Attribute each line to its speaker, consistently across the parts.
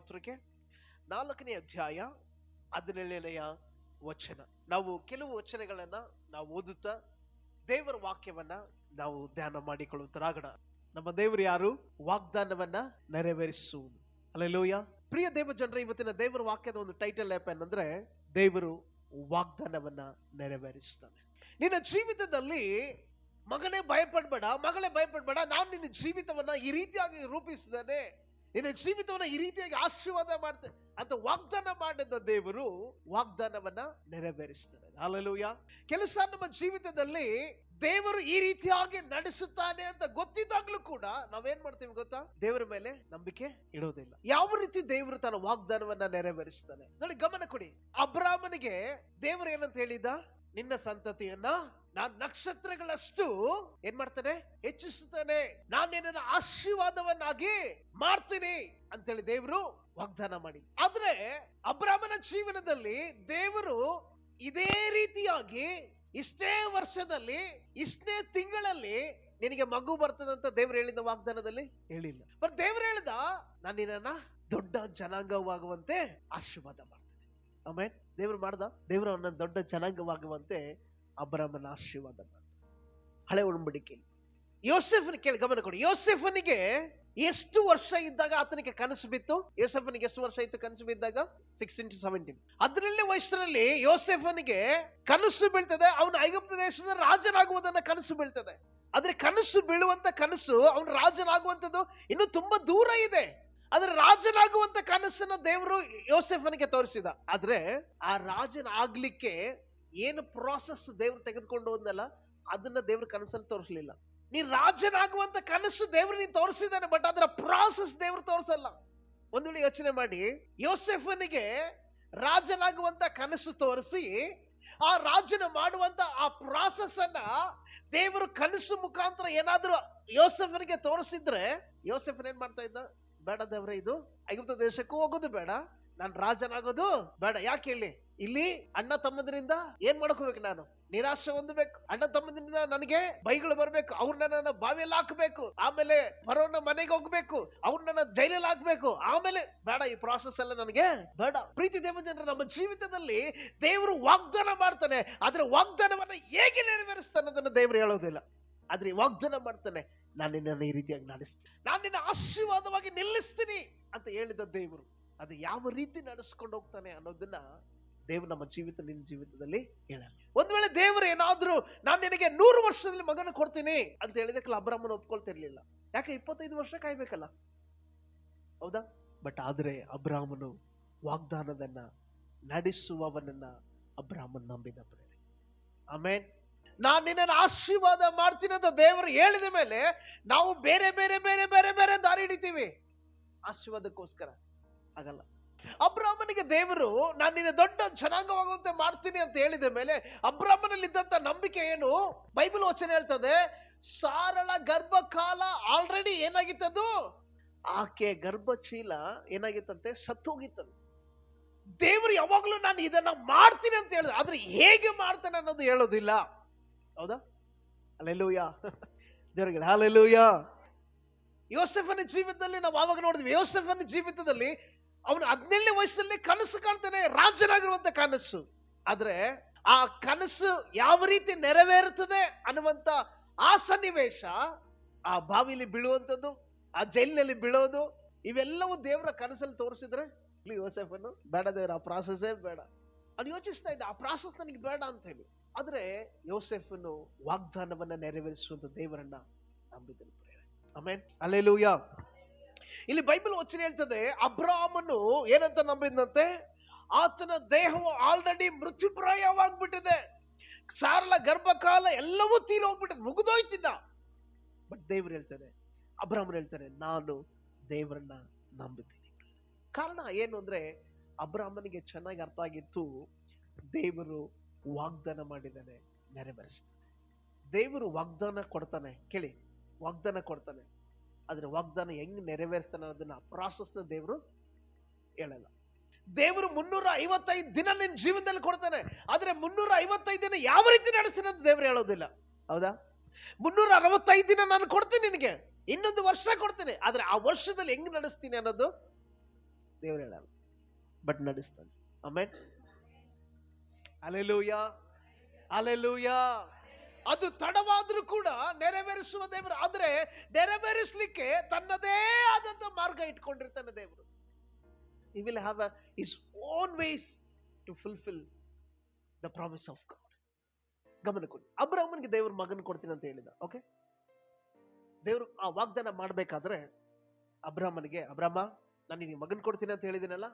Speaker 1: ಪತ್ರಿಕೆ ನಾಲ್ಕನೇ ಅಧ್ಯಾಯ ಹದಿನೇಳನೆಯ ವಚನ. ನಾವು ಕೆಲವು ವಚನಗಳನ್ನ ನಾವು ಓದುತ್ತಾ ದೇವರ ವಾಕ್ಯವನ್ನ ನಾವು ಧ್ಯಾನ ಮಾಡಿಕೊಳ್ಳುತ್ತರಾಗಣ ನಮ್ಮ ದೇವರು ಯಾರು? ವಾಗ್ದಾನವನ್ನ ನೆರವೇರಿಸುವುದು ಅಲ್ಲೆಲ್ಲೂಯ ಪ್ರಿಯ ದೇವ ಜನರ ಇವತ್ತಿನ ದೇವರ ವಾಕ್ಯದ ಒಂದು ಟೈಟಲ್ ಏನಂದ್ರೆ ದೇವರು ವಾಗ್ದಾನವನ್ನ ನೆರವೇರಿಸುತ್ತಾನೆ. ನಿನ್ನ ಜೀವಿತದಲ್ಲಿ ಮಗನೇ ಭಯಪಡ್ಬೇಡ, ಮಗಳೇ ಭಯಪಡ್ಬೇಡ, ನಾನು ನಿನ್ನ ಜೀವಿತವನ್ನ ಈ ರೀತಿಯಾಗಿ ರೂಪಿಸಿದ್ದೇನೆ. ನಿನ್ನ ಜೀವಿತವನ್ನ ಈ ರೀತಿಯಾಗಿ ಆಶೀರ್ವಾದ ಮಾಡ್ತೇನೆ ಅಂತ ವಾಗ್ದಾನ ಮಾಡಿದ ದೇವರು ವಾಗ್ದಾನವನ್ನ ನೆರವೇರಿಸ್ತಾರೆ. ಅಲ್ಲೂಯ ಕೆಲಸ ನಮ್ಮ ಜೀವಿತದಲ್ಲಿ ದೇವರು ಈ ರೀತಿಯಾಗಿ ನಡೆಸುತ್ತಾನೆ ಅಂತ ಗೊತ್ತಿದ್ದಾಗ್ಲೂ ಕೂಡ ನಾವೇನ್ ಮಾಡ್ತೀವಿ ಗೊತ್ತಾ? ದೇವರ ಮೇಲೆ ನಂಬಿಕೆ ಇಡೋದಿಲ್ಲ. ಯಾವ ರೀತಿ ದೇವರು ತನ್ನ ವಾಗ್ದಾನವನ್ನ ನೆರವೇರಿಸ್ತಾನೆ? ನೋಡಿ ಗಮನ ಕೊಡಿ. ಅಬ್ರಾಹ್ಮನಿಗೆ ದೇವರು ಏನಂತ ಹೇಳಿದ? ನಿನ್ನ ಸಂತತಿಯನ್ನ ನಾನ್ ನಕ್ಷತ್ರಗಳಷ್ಟು ಏನ್ ಮಾಡ್ತಾನೆ? ಹೆಚ್ಚಿಸುತ್ತಾನೆ. ನಾನು ನಿನ್ನ ಆಶೀರ್ವಾದವನ್ನಾಗಿ ಮಾಡ್ತೀನಿ ಅಂತೇಳಿ ದೇವರು ವಾಗ್ದಾನ ಮಾಡಿ. ಆದ್ರೆ ಅಬ್ರಾಹ್ಮನ ಜೀವನದಲ್ಲಿ ದೇವರು ಇದೇ ರೀತಿಯಾಗಿ ಇಷ್ಟೇ ವರ್ಷದಲ್ಲಿ ಇಷ್ಟೇ ತಿಂಗಳಲ್ಲಿ ನಿನಗೆ ಮಗು ಬರ್ತದಂತ ದೇವ್ರು ಹೇಳಿದ ವಾಗ್ದಾನದಲ್ಲಿ? ಹೇಳಿಲ್ಲ. ಬಟ್ ದೇವ್ರು ಹೇಳ್ದ ನಾನು ನಿನ್ನ ದೊಡ್ಡ ಜನಾಂಗವಾಗುವಂತೆ ಆಶೀರ್ವಾದ ಮಾಡ್ತೇನೆ. ಆಮೇಲೆ ದೇವ್ರು ಮಾಡ್ದ? ದೇವರು ಅವನ ದೊಡ್ಡ ಜನಾಂಗವಾಗುವಂತೆ ಅಬ್ರಾಮನ ಆಶೀರ್ವಾದ ಮಾಡ್ದ. ಹಳೆ ಉಳ್ಬಿಡಿಕೆ ಯೋಸೆಫನ್ ಕೇಳಿ ಗಮನ ಕೊಡಿ. ಯೋಸೆಫನಿಗೆ ಎಷ್ಟು ವರ್ಷ ಇದ್ದಾಗ ಆತನಿಗೆ ಕನಸು ಬಿತ್ತು? ಯೋಸೆಫನಿಗೆ ಎಷ್ಟು ವರ್ಷ ಇತ್ತು ಕನಸು ಬಿದ್ದಾಗ? ಸಿಕ್ಸ್ಟೀನ್ ಟು ಸೆವೆಂಟೀನ್ ಅದರಲ್ಲಿ ವಯಸ್ಸಿನಲ್ಲಿ ಯೋಸೆಫನಿಗೆ ಕನಸು ಬೀಳ್ತದೆ, ಅವನು ಐಗುಪ್ತ ದೇಶದ ರಾಜನಾಗುವುದನ್ನ ಕನಸು ಬೀಳ್ತದೆ. ಆದ್ರೆ ಕನಸು ಬೀಳುವಂತ ಕನಸು ಅವನು ರಾಜನಾಗುವಂತದ್ದು ಇನ್ನು ತುಂಬಾ ದೂರ ಇದೆ. ಆದ್ರೆ ರಾಜನಾಗುವಂತ ಕನಸನ್ನ ದೇವರು ಯೋಸೆಫನಿಗೆ ತೋರಿಸಿದ. ಆದ್ರೆ ಆ ರಾಜನ ಆಗ್ಲಿಕ್ಕೆ ಏನು ಪ್ರಾಸೆಸ್ ದೇವ್ರು ತೆಗೆದುಕೊಂಡು ಬಂದಲ್ಲ ಅದನ್ನ ದೇವ್ರ ಕನಸಲ್ಲಿ ತೋರಿಸ್ಲಿಲ್ಲ. ನೀ ರಾಜನಾಗುವಂತ ಕನಸು ದೇವ್ರು ನೀನ್ ತೋರಿಸಿದಾನೆ ಬಟ್ ಅದರ ಪ್ರಾಸೆಸ್ ದೇವ್ರು ತೋರಿಸಲ್ಲ. ಒಂದು ವೇಳೆ ಯೋಚನೆ ಮಾಡಿ, ಯೋಸೆಫನಿಗೆ ರಾಜನಾಗುವಂತ ಕನಸು ತೋರಿಸಿ, ಆ ರಾಜನ ಮಾಡುವಂತ ಆ ಪ್ರಾಸೆಸ್ ಅನ್ನ ದೇವರು ಕನಸು ಮುಖಾಂತರ ಏನಾದ್ರೂ ಯೋಸೆಫನಿಗೆ ತೋರಿಸಿದ್ರೆ, ಯೋಸೆಫನ್ ಏನ್ ಮಾಡ್ತಾ ಇದ್ದ? ಬೇಡ ದೇವ್ರೆ, ಇದು ಐಗುಪ್ತ ದೇಶಕ್ಕೂ ಹೋಗೋದು ಬೇಡ, ನಾನು ರಾಜನಾಗೋದು ಬೇಡ. ಯಾಕೆ ಹೇಳಿ? ಇಲ್ಲಿ ಅಣ್ಣ ತಮ್ಮದ್ರಿಂದ ಏನ್ ಮಾಡ್ಕೋಬೇಕು ನಾನು? ನಿರಾಶೆ ಹೊಂದಬೇಕು. ಅಣ್ಣ ತಮ್ಮದಿಂದ ನನಗೆ ಬೈಗಳು ಬರಬೇಕು. ಅವ್ರನ್ನ ನನ್ನ ಬಾವಿಯಲ್ಲಿ ಹಾಕಬೇಕು. ಆಮೇಲೆ ಬರೋನ ಮನೆಗೆ ಹೋಗ್ಬೇಕು. ಅವ್ರನ್ನ ಜೈಲಲ್ಲಿ ಹಾಕ್ಬೇಕು. ಆಮೇಲೆ ಬೇಡ, ಈ ಪ್ರಾಸೆಸ್ ಎಲ್ಲ ನನಗೆ ಬೇಡ. ಪ್ರೀತಿ ದೇವಜನರ ನಮ್ಮ ಜೀವಿತದಲ್ಲಿ ದೇವರು ವಾಗ್ದಾನ ಮಾಡ್ತಾನೆ. ಆದ್ರೆ ವಾಗ್ದಾನವನ್ನ ಹೇಗೆ ನೆರವೇರಿಸ್ತಾನೆ ಅದನ್ನು ದೇವರು ಹೇಳೋದಿಲ್ಲ. ಆದ್ರೆ ವಾಗ್ದಾನ ಮಾಡ್ತಾನೆ. ನಾನು ನಿನ್ನನ್ನು ಈ ರೀತಿಯಾಗಿ ನಡೆಸ್ತೀನಿ ನಾನು ನಿನ್ನ ಆಶೀರ್ವಾದವಾಗಿ ನಿಲ್ಲಿಸ್ತೀನಿ ಅಂತ ಹೇಳಿದ ದೇವರು. ಅದು ಯಾವ ರೀತಿ ನಡೆಸ್ಕೊಂಡು ಹೋಗ್ತಾನೆ ಅನ್ನೋದನ್ನ ದೇವ್ರು ನಮ್ಮ ಜೀವಿತ, ನಿನ್ನ ಜೀವಿತದಲ್ಲಿ ಹೇಳಲ್ಲ. ಒಂದ್ ವೇಳೆ ದೇವರು ಏನಾದ್ರೂ ನಾನು ನಿನಗೆ ನೂರು ವರ್ಷದಲ್ಲಿ ಮಗನ ಕೊಡ್ತೀನಿ ಅಂತ ಹೇಳಿದಕ್ಕೆ ಅಬ್ರಾಹ್ಮನ ಒಪ್ಕೊಳ್ತಿರ್ಲಿಲ್ಲ. ಯಾಕೆ ಇಪ್ಪತ್ತೈದು ವರ್ಷ ಕಾಯ್ಬೇಕಲ್ಲ? ಹೌದಾ? ಬಟ್ ಆದ್ರೆ ಅಬ್ರಾಹ್ಮನು ವಾಗ್ದಾನದನ್ನ ನಡೆಸುವವನನ್ನ ಅಬ್ರಾಹ್ಮನ್ ನಂಬಿದ ಪ್ರೇರೆ ಆಮೇನ್ ನಾನು ನಿನ್ನನ್ನು ಆಶೀರ್ವಾದ ಮಾಡ್ತೀನಿ ಅಂತ ದೇವರು ಹೇಳಿದ ಮೇಲೆ ನಾವು ಬೇರೆ ಬೇರೆ ಬೇರೆ ಬೇರೆ ಬೇರೆ ದಾರಿ ಹಿಡಿತೀವಿ. ಆಶೀರ್ವಾದಕ್ಕೋಸ್ಕರ. ಆಗಲ್ಲ ಅಬ್ರಾಹ್ಮನಿಗೆ ದೇವರು, ನಾನು ನಿನ್ನ ದೊಡ್ಡ ಜನಾಂಗವಾಗುವಂತೆ ಮಾಡ್ತೀನಿ ಅಂತ ಹೇಳಿದ ಮೇಲೆ ಅಬ್ರಾಹ್ಮನಲ್ಲಿದ್ದಂಥ ನಂಬಿಕೆ ಏನು? ಬೈಬಲ್ ವಚನ ಹೇಳ್ತದೆ, ಸಾರಳ ಗರ್ಭಕಾಲ ಆಲ್ರೆಡಿ ಏನಾಗಿತ್ತದು? ಆಕೆ ಗರ್ಭಚೀಲ ಏನಾಗಿತ್ತಂತೆ? ಸತ್ತೋಗಿತ್ತದು ದೇವರು ಯಾವಾಗಲೂ ನಾನು ಇದನ್ನ ಮಾಡ್ತೀನಿ ಅಂತ ಹೇಳಿದೆ, ಆದ್ರೆ ಹೇಗೆ ಮಾಡ್ತಾನೆ ಅನ್ನೋದು ಹೇಳೋದಿಲ್ಲ. ಹೌದಾ? ಅಲ್ಲೆಲ್ಲೂಯ ಜರಗಳ ಹಾಲೆಲ್ಲೂಯ್ಯ ಯೋಸೆಫನ ಜೀವಿತದಲ್ಲಿ ನಾವು ಆವಾಗ ನೋಡಿದ್ವಿ, ಯೋಸೆಫನ ಜೀವಿತದಲ್ಲಿ ಅವನು ಹದಿನೇಳನೇ ವಯಸ್ಸಲ್ಲಿ ಕನಸು ಕಾಣ್ತಾನೆ, ರಾಜನಾಗಿರುವಂತ ಕನಸು. ಆದ್ರೆ ಆ ಕನಸು ಯಾವ ರೀತಿ ನೆರವೇರುತ್ತದೆ ಅನ್ನುವಂತ ಆ ಸನ್ನಿವೇಶ, ಆ ಬಾವಿಲಿ ಬೀಳುವಂಥದ್ದು, ಆ ಜೈಲಿನಲ್ಲಿ ಬೀಳೋದು, ಇವೆಲ್ಲವೂ ದೇವರ ಕನಸಲ್ಲಿ ತೋರಿಸಿದ್ರೆ, ಇಲ್ಲಿ ಯೋಸೆಫನ್ನು ಬೇಡ ದೇವರ, ಆ ಪ್ರಾಸೆಸ್ಸೇ ಬೇಡ. ಅವ್ನು ಯೋಚಿಸ್ತಾ ಇದ್ದ, ಆ ಪ್ರಾಸೆಸ್ ನನಗೆ ಬೇಡ ಅಂತ ಹೇಳಿ ಆದ್ರೆ ಯೋಸೆಫನು ವಾಗ್ದಾನವನ್ನು ನೆರವೇರಿಸುವಂತ ದೇವರನ್ನ ನಂಬಿದನು ಆಮೇನ್. ಅಲ್ಲೆಲೂಯ ಇಲ್ಲಿ ಬೈಬಲ್ ವಚನ ಹೇಳ್ತದೆ, ಅಬ್ರಾಮನು ಏನಂತ ನಂಬಿದಂತೆ ಆತನ ದೇಹವು ಆಲ್ರೆಡಿ ಮೃತ್ಯುಪ್ರಾಯವಾಗ್ಬಿಟ್ಟಿದೆ. ಸಾರಲ ಗರ್ಭಕಾಲ ಎಲ್ಲವೂ ತೀರ ಹೋಗ್ಬಿಟ್ಟಿದೆ ಮುಗಿದೋಯ್ತಿದ್ದ ಬಟ್ ದೇವ್ರು ಹೇಳ್ತಾರೆ, ಅಬ್ರಾಮನ್ ಹೇಳ್ತಾರೆ, ನಾನು ದೇವರನ್ನ ನಂಬುತ್ತೀನಿ ಕಾರಣ ಏನು ಅಂದ್ರೆ ಅಬ್ರಾಹ್ಮನಿಗೆ ಚೆನ್ನಾಗಿ ಅರ್ಥ ಆಗಿತ್ತು, ದೇವರು ವಾಗ್ದಾನ ಮಾಡಿದ್ದಾನೆ, ನೆರವೇರಿಸ್ತಾನೆ. ದೇವರು ವಾಗ್ದಾನ ಕೊಡ್ತಾನೆ, ಕೇಳಿ, ವಾಗ್ದಾನ ಕೊಡ್ತಾನೆ. ಆದರೆ ವಾಗ್ದಾನ ಹೆಂಗೆ ನೆರವೇರಿಸ್ತಾನೆ ಅನ್ನೋದನ್ನ ಪ್ರಾಸೆಸ್ನ ದೇವರು ಹೇಳಲ್ಲ. ದೇವರು ಮುನ್ನೂರ ಐವತ್ತೈದು ದಿನ ನಿನ್ನ ಜೀವನದಲ್ಲಿ ಕೊಡ್ತಾನೆ, ಆದರೆ ಮುನ್ನೂರ ಐವತ್ತೈದು ದಿನ ಯಾವ ರೀತಿ ನಡೆಸ್ತಾನೆ ಅಂತ ದೇವರು ಹೇಳೋದಿಲ್ಲ. ಹೌದಾ? ಮುನ್ನೂರ ಅರವತ್ತೈದು ದಿನ ನಾನು ಕೊಡ್ತೀನಿ ನಿನಗೆ, ಇನ್ನೊಂದು ವರ್ಷ ಕೊಡ್ತೀನಿ, ಆದರೆ ಆ ವರ್ಷದಲ್ಲಿ ಹೆಂಗೆ ನಡೆಸ್ತೀನಿ ಅನ್ನೋದು ದೇವ್ರು ಹೇಳಲ್ಲ. ಬಟ್ ನಡೆಸ್ತಾನೆ. ಆಮೇಲೆ ಅಲೆಲೂಯ. ಅಲೆಲೂಯ. ಅದು ತಡವಾದರೂ ಕೂಡ ನೆರವೇರಿಸುವ ದೇವರು. ಆದರೆ ನೆರವೇರಿಸಲಿಕ್ಕೆ ತನ್ನದೇ ಆದಂತ ಮಾರ್ಗ ಇಟ್ಕೊಂಡಿರ್ತಾನೆ ದೇವರು. He will have his own ways to fulfill the promise of God. ಗಮನ ಕೊಡಿ. ಅಬ್ರಾಹ್ಮನ್ಗೆ ದೇವ್ರ ಮಗನ ಕೊಡ್ತೀನಿ ಅಂತ ಹೇಳಿದ. ಓಕೆ ದೇವರು ಆ ವಾಗ್ದಾನ ಮಾಡಬೇಕಾದ್ರೆ ಅಬ್ರಾಹ್ಮನಿಗೆ, ಅಬ್ರಾಹ್ಮ, ನಾನು ನಿನಗೆ ಮಗನ್ ಕೊಡ್ತೀನಿ ಅಂತ ಹೇಳಿದಿನಲ್ಲ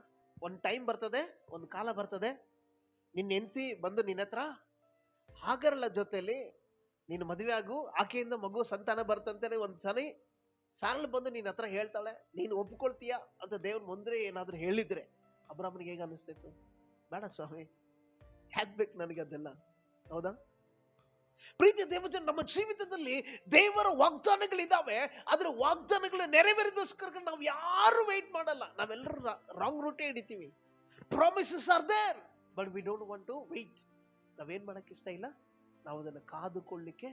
Speaker 1: ಒಂದು ಟೈಮ್ ಬರ್ತದೆ, ಒಂದು ಕಾಲ ಬರ್ತದೆ. ನಿನ್ನ ಹೆಂಡತಿ ಬಂದು ನಿನ್ನ ಹತ್ರ ಹಾಗರಲ್ಲ ಜೊತೆಯಲ್ಲಿ ನೀನು ಮದುವೆ ಆಗು, ಆಕೆಯಿಂದ ಮಗು ಸಂತಾನ ಬರ್ತಂತೇಳಿ ಒಂದು ಸನಿ ಸಾರಲ್ ಬಂದು ನಿನ್ನ ಹತ್ರ ಹೇಳ್ತಾಳೆ, ನೀನು ಒಪ್ಕೊಳ್ತೀಯ ಅಂತ ದೇವ್ರ ಮುಂದೆ ಏನಾದರೂ ಹೇಳಿದ್ರೆ ಅಬ್ರಾಹ್ಮನಿಗೆ ಹೇಗೆ ಅನಿಸ್ತಿತ್ತು ಬೇಡ ಸ್ವಾಮಿ ಬೇಕು ನನಗೆ ಅದೆಲ್ಲ? ಹೌದಾ? ಪ್ರೀತಿ ದೇವಜನ ನಮ್ಮ ಜೀವಿತದಲ್ಲಿ ದೇವರ ವಾಗ್ದಾನಗಳಿದ್ದಾವೆ ಆದ್ರೆ ವಾಗ್ದಾನಗಳ ನೆರವೇರಿದೋಸ್ಕರ ನಾವು ಯಾರು ವೆಯ್ಟ್ ಮಾಡಲ್ಲ. ನಾವೆಲ್ಲರೂ ರಾಂಗ್ ರೂಟೇ ಹಿಡಿತೀವಿ. Promises are there but we don't want to wait ನಾವೇನು ಮಾಡೋಕ್ಕೆ ಇಷ್ಟ ಇಲ್ಲ? ನಾವು ಅದನ್ನು ಕಾದುಕೊಳ್ಳಿಕ್ಕೆ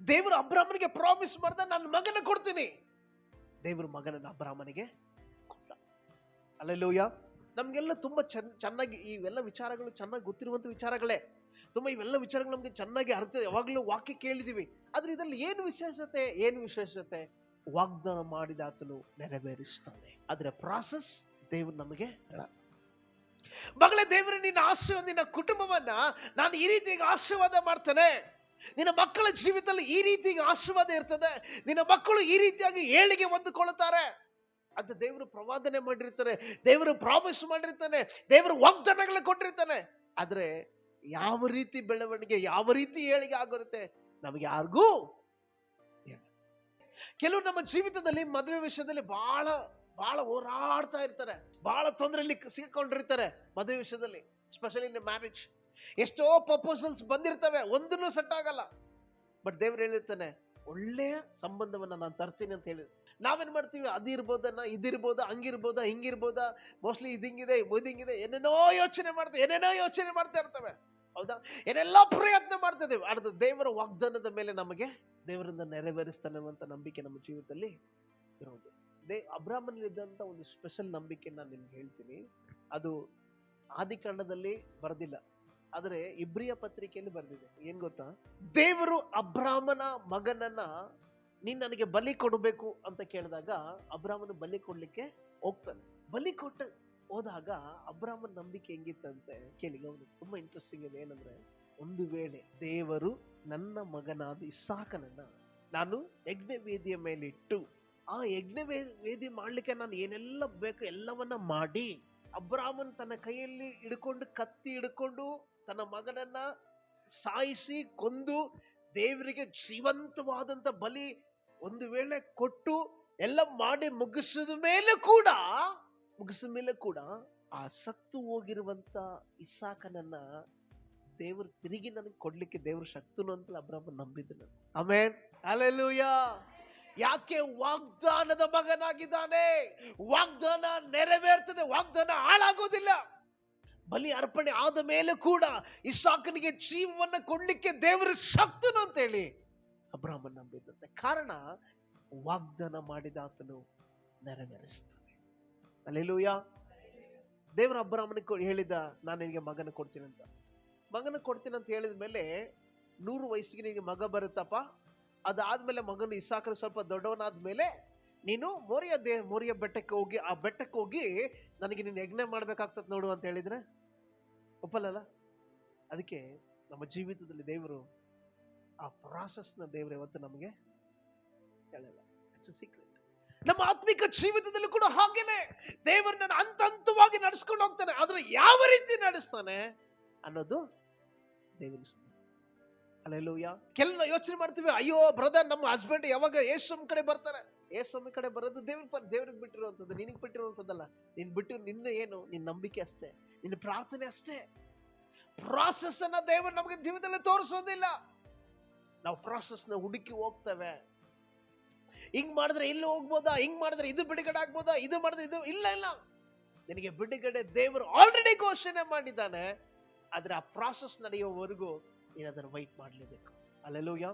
Speaker 1: ದೇವರು ಅಬ್ರಾಹ್ಮನಿಗೆ ಪ್ರಾಮಿಸ್ ಮಾಡ್ದ ನನ್ನ ಮಗನ ಕೊಡ್ತೀನಿ. ದೇವ್ರ ಮಗನನ್ನ ಅಬ್ರಾಹ್ಮನಿಗೆ ಕೊಟ್ಟ. ಅಲ್ಲೆಲ್ಲೋಯ್ಯ ನಮಗೆಲ್ಲ ತುಂಬ ಚೆನ್ನ ಚೆನ್ನಾಗಿ ಇವೆಲ್ಲ ವಿಚಾರಗಳು ಚೆನ್ನಾಗಿ ಗೊತ್ತಿರುವಂಥ ವಿಚಾರಗಳೇ. ತುಂಬ ಇವೆಲ್ಲ ವಿಚಾರಗಳು ನಮಗೆ ಚೆನ್ನಾಗಿ ಅರ್ಥ, ಯಾವಾಗಲೂ ವಾಕ್ಯ ಕೇಳಿದ್ದೀವಿ ಆದರೆ ಇದರಲ್ಲಿ ಏನು ವಿಶೇಷತೆ? ಏನು ವಿಶೇಷತೆ? ವಾಗ್ದಾನ ಮಾಡಿದ ಆತನು ನೆರವೇರಿಸ್ತಾನೆ. ಆದ್ರೆ ಪ್ರಾಸೆಸ್ ದೇವರು ನಮಗೆ ಮಗಳೇ ದೇವರ, ನಿನ್ನ ಆಶೀರ್ವಾದ ನಿನ್ನ ಕುಟುಂಬವನ್ನ ನಾನು ಈ ರೀತಿಯಾಗಿ ಆಶೀರ್ವಾದ ಮಾಡ್ತೇನೆ. ನಿನ್ನ ಮಕ್ಕಳ ಜೀವಿತದಲ್ಲಿ ಈ ರೀತಿಯಾಗಿ ಆಶೀರ್ವಾದ ಇರ್ತದೆ. ನಿನ್ನ ಮಕ್ಕಳು ಈ ರೀತಿಯಾಗಿ ಏಳಿಗೆ ಹೊಂದಿಕೊಳ್ಳುತ್ತಾರೆ. ಅಂತ ದೇವರು ಪ್ರವಾದನೆ ಮಾಡಿರ್ತಾರೆ ದೇವರು ಪ್ರಾಮಿಸ್ ಮಾಡಿರ್ತಾನೆ, ದೇವರು ವಾಗ್ದಾನಗಳು ಕೊಟ್ಟಿರ್ತಾನೆ. ಆದರೆ ಯಾವ ರೀತಿ ಬೆಳವಣಿಗೆ, ಯಾವ ರೀತಿ ಏಳಿಗೆ ಆಗಿರುತ್ತೆ ನಮಗೆ ಯಾರಿಗೂ. ಕೆಲವು ನಮ್ಮ ಜೀವಿತದಲ್ಲಿ ಮದುವೆ ವಿಷಯದಲ್ಲಿ ಬಹಳ ಬಹಳ ಹೋರಾಡ್ತಾ ಇರ್ತಾರೆ. ಬಹಳ ತೊಂದರೆಯಲ್ಲಿ ಸಿಕ್ಕೊಂಡಿರ್ತಾರೆ ಮದುವೆ ವಿಷಯದಲ್ಲಿ ಸ್ಪೆಷಲಿ ಇನ್ ಮ್ಯಾರೇಜ್ ಎಷ್ಟೋ ಪ್ರಪೋಸಲ್ಸ್ ಬಂದಿರ್ತವೆ, ಒಂದನ್ನು ಸೆಟ್ ಆಗಲ್ಲ. ಬಟ್ ದೇವ್ರು ಹೇಳಿರ್ತಾನೆ ಒಳ್ಳೆಯ ಸಂಬಂಧವನ್ನು ನಾನು ತರ್ತೀನಿ ಅಂತ ಹೇಳಿದ್ರು ನಾವೇನು ಮಾಡ್ತೀವಿ? ಅದಿರ್ಬೋದನ್ನ ಇದಿರ್ಬೋದಾ ಹಂಗಿರ್ಬೋದ ಹಿಂಗಿರ್ಬೋದ ಮೋಸ್ಟ್ಲಿ ಇದಿಂಗಿದೆ ಇದಿಂಗಿದೆ ಏನೇನೋ ಯೋಚನೆ ಮಾಡ್ತೇವೆ ಏನೇನೋ ಯೋಚನೆ ಮಾಡ್ತಾ ಇರ್ತವೆ. ಹೌದಾ? ಏನೆಲ್ಲ ಪ್ರಯತ್ನ ಮಾಡ್ತಾ ಇದ್ದೇವೆ. ಆದ್ರೆ ದೇವರ ವಾಗ್ದಾನದ ಮೇಲೆ ನಮಗೆ ದೇವರಿಂದ ನೆರವೇರಿಸ್ತಾನೆ ಅಂತ ನಂಬಿಕೆ ನಮ್ಮ ಜೀವಿತದಲ್ಲಿ ಇರೋದು. ದೇ, ಅಬ್ರಾಹ್ಮನಲ್ಲಿದ್ದಂತ ಒಂದು ಸ್ಪೆಷಲ್ ನಂಬಿಕೆ ನಾನು ನಿಮ್ಗೆ ಹೇಳ್ತೀನಿ. ಅದು ಆದಿಕಾಂಡದಲ್ಲಿ ಬರೆದಿಲ್ಲ. ಆದರೆ ಇಬ್ರಿಯ ಪತ್ರಿಕೆಯಲ್ಲಿ ಬರೆದಿದೆ. ಏನು ಗೊತ್ತಾ? ದೇವರು ಅಬ್ರಾಹ್ಮನ ಮಗನನ್ನ ನೀನು ನನಗೆ ಬಲಿ ಕೊಡಬೇಕು ಅಂತ ಕೇಳಿದಾಗ ಅಬ್ರಾಹ್ಮನ ಬಲಿ ಕೊಡಲಿಕ್ಕೆ ಹೋಗ್ತಾನೆ. ಬಲಿ ಕೊಟ್ಟ ಹೋದಾಗ ಅಬ್ರಾಹ್ಮನ್ ನಂಬಿಕೆ ಹೆಂಗಿತ್ತಂತೆ ಕೇಳಿ ಅವನು ತುಂಬಾ ಇಂಟ್ರೆಸ್ಟಿಂಗ್ ಇದೆ. ಏನಂದ್ರೆ ಒಂದು ವೇಳೆ ದೇವರು ನನ್ನ ಮಗನಾದ ಇಸಾಕನನ್ನ ನಾನು ಯಜ್ಞ ವೇದಿಯ ಮೇಲಿಟ್ಟು ಆ ಯಜ್ಞ ವೇದಿ ಮಾಡ್ಲಿಕ್ಕೆ ನಾನು ಏನೆಲ್ಲ ಬೇಕು ಎಲ್ಲವನ್ನ ಮಾಡಿ ಅಬ್ರಾಹ್ಮನ್ ತನ್ನ ಕೈಯಲ್ಲಿ ಹಿಡ್ಕೊಂಡು, ಕತ್ತಿ ಹಿಡ್ಕೊಂಡು ತನ್ನ ಮಗನನ್ನ ಸಾಯಿಸಿ ಕೊಂದು ದೇವರಿಗೆ ಜೀವಂತವಾದಂತ ಬಲಿ ಒಂದು ವೇಳೆ ಕೊಟ್ಟು ಎಲ್ಲ ಮಾಡಿ ಮುಗಿಸಿದ ಮೇಲೆ ಕೂಡ, ಮುಗಿಸಿದ ಮೇಲೆ ಕೂಡ ಆ ಸತ್ತು ಹೋಗಿರುವಂತ ಇಸಾಕನನ್ನ ದೇವರು ತಿರುಗಿ ನನಗೆ ಕೊಡ್ಲಿಕ್ಕೆ ದೇವ್ರ ಶಕ್ತನು ಅಂತ ಅಬ್ರಾಹ್ಮನ್ ನಂಬಿದ್ದನು ಆಮೇಲೆ ಅಲ್ಲೆಲ್ಲೂಯ ಯಾಕೆ ವಾಗ್ದಾನದ ಮಗನಾಗಿದ್ದಾನೆ? ವಾಗ್ದಾನ ನೆರವೇರ್ತದೆ, ವಾಗ್ದಾನ ಹಾಳಾಗೋದಿಲ್ಲ. ಬಲಿ ಅರ್ಪಣೆ ಆದ ಮೇಲೆ ಕೂಡ ಇಸಾಕನಿಗೆ ಜೀವವನ್ನು ಕೊಡ್ಲಿಕ್ಕೆ ದೇವರ ಶಕ್ತನು ಅಂತೇಳಿ ಅಬ್ರಾಹ್ಮನ್ ನಂಬಿದ್ದಂತೆ ಕಾರಣ, ವಾಗ್ದಾನ ಮಾಡಿದ ಆತನು ನೆರವೇರಿಸ್ತಾನೆ. ಅಲ್ಲೆಲ್ಲೂಯ ದೇವರ ಅಬ್ರಾಹ್ಮನಿಗೆ ಹೇಳಿದ, ನಾನು ನಿನಗೆ ಮಗನ ಕೊಡ್ತೀನಿ ಅಂತ ಮಗನ ಕೊಡ್ತೀನಿ ಅಂತ ಹೇಳಿದ ಮೇಲೆ ನೂರು ವಯಸ್ಸಿಗೆ ನಿನಗೆ ಮಗ ಬರುತ್ತಪ್ಪ? ಅದಾದ್ಮೇಲೆ ಮಗನ ಇಸಾಕನ ಸ್ವಲ್ಪ ದೊಡ್ಡವನಾದ್ಮೇಲೆ ನೀನು ಮೋರಿಯ ದೇ, ಮೋರಿಯ ಬೆಟ್ಟಕ್ಕೆ ಹೋಗಿ, ಆ ಬೆಟ್ಟಕ್ಕೆ ಹೋಗಿ ನನಗೆ ನೀನು ಯಜ್ಞ ಮಾಡ್ಬೇಕಾಗ್ತದೆ ನೋಡು ಅಂತ ಹೇಳಿದ್ರೆ ಒಪ್ಪಲ್ಲಲ್ಲ ಅದಕ್ಕೆ ನಮ್ಮ ಜೀವಿತದಲ್ಲಿ ದೇವರು ಆ ಪ್ರಾಸೆಸ್ನ ದೇವರು ಇವತ್ತು ನಮಗೆ ಹೇಳಲ್ಲ. ಸೀಕ್ರೆಟ್ ನಮ್ಮ ಆತ್ಮಿಕ ಜೀವಿತದಲ್ಲಿ ಕೂಡ ಹಾಗೇನೆ. ದೇವರನ್ನ ಹಂತ ಹಂತವಾಗಿ ನಡೆಸ್ಕೊಂಡು ಹೋಗ್ತಾನೆ. ಆದ್ರೆ ಯಾವ ರೀತಿ ನಡೆಸ್ತಾನೆ ಅನ್ನೋದು ದೇವರ ಅಲ್ಲೆಲ್ಲೂಯ ಕೆಲ ಯೋಚನೆ ಮಾಡ್ತೀವಿ, ಅಯ್ಯೋ ಬ್ರದರ್ ನಮ್ಮ ಹಸ್ಬೆಂಡ್ ಯಾವಾಗ ಯೇಸಮ್ ಕಡೆ ಬರ್ತಾರೆ? ಯೇಸಮ್ ಕಡೆ ಬರೋದು ದೇವ್ರ ದೇವ್ರಿಗೆ ಬಿಟ್ಟಿರುವಂಥದ್ದು, ನಿನಗೆ ಬಿಟ್ಟಿರುವಂಥದ್ದಲ್ಲ. ನೀನ್ ಬಿಟ್ಟು ನಿನ್ನ ಏನು? ನಿನ್ನ ನಂಬಿಕೆ ಅಷ್ಟೇ. ನಿನ್ನ ಪ್ರಾರ್ಥನೆ ಅಷ್ಟೇ. ಪ್ರಾಸೆಸ್ ಅನ್ನ ದೇವರು ನಮಗೆ ಜೀವನದಲ್ಲಿ ತೋರಿಸೋದಿಲ್ಲ. ನಾವು ಪ್ರಾಸೆಸ್ನ ಹುಡುಕಿ ಹೋಗ್ತೇವೆ. ಹಿಂಗ್ ಮಾಡಿದ್ರೆ ಇಲ್ಲಿ ಹೋಗ್ಬೋದಾ? ಹಿಂಗ್ ಮಾಡಿದ್ರೆ ಇದು ಬಿಡುಗಡೆ ಆಗ್ಬೋದಾ? ಇದು ಮಾಡಿದ್ರೆ ಇದು, ಇಲ್ಲ ಇಲ್ಲ. ನಿನಗೆ ಬಿಡುಗಡೆ ದೇವರು ಆಲ್ರೆಡಿ ಘೋಷಣೆ ಮಾಡಿದ್ದಾನೆ. ಆದ್ರೆ ಆ ಪ್ರಾಸೆಸ್ ನಡೆಯುವವರೆಗೂ ಅದನ್ನು ವೈಟ್ ಮಾಡಲೇಬೇಕು. ಅಲ್ಲೆಲ್ಲೂಯ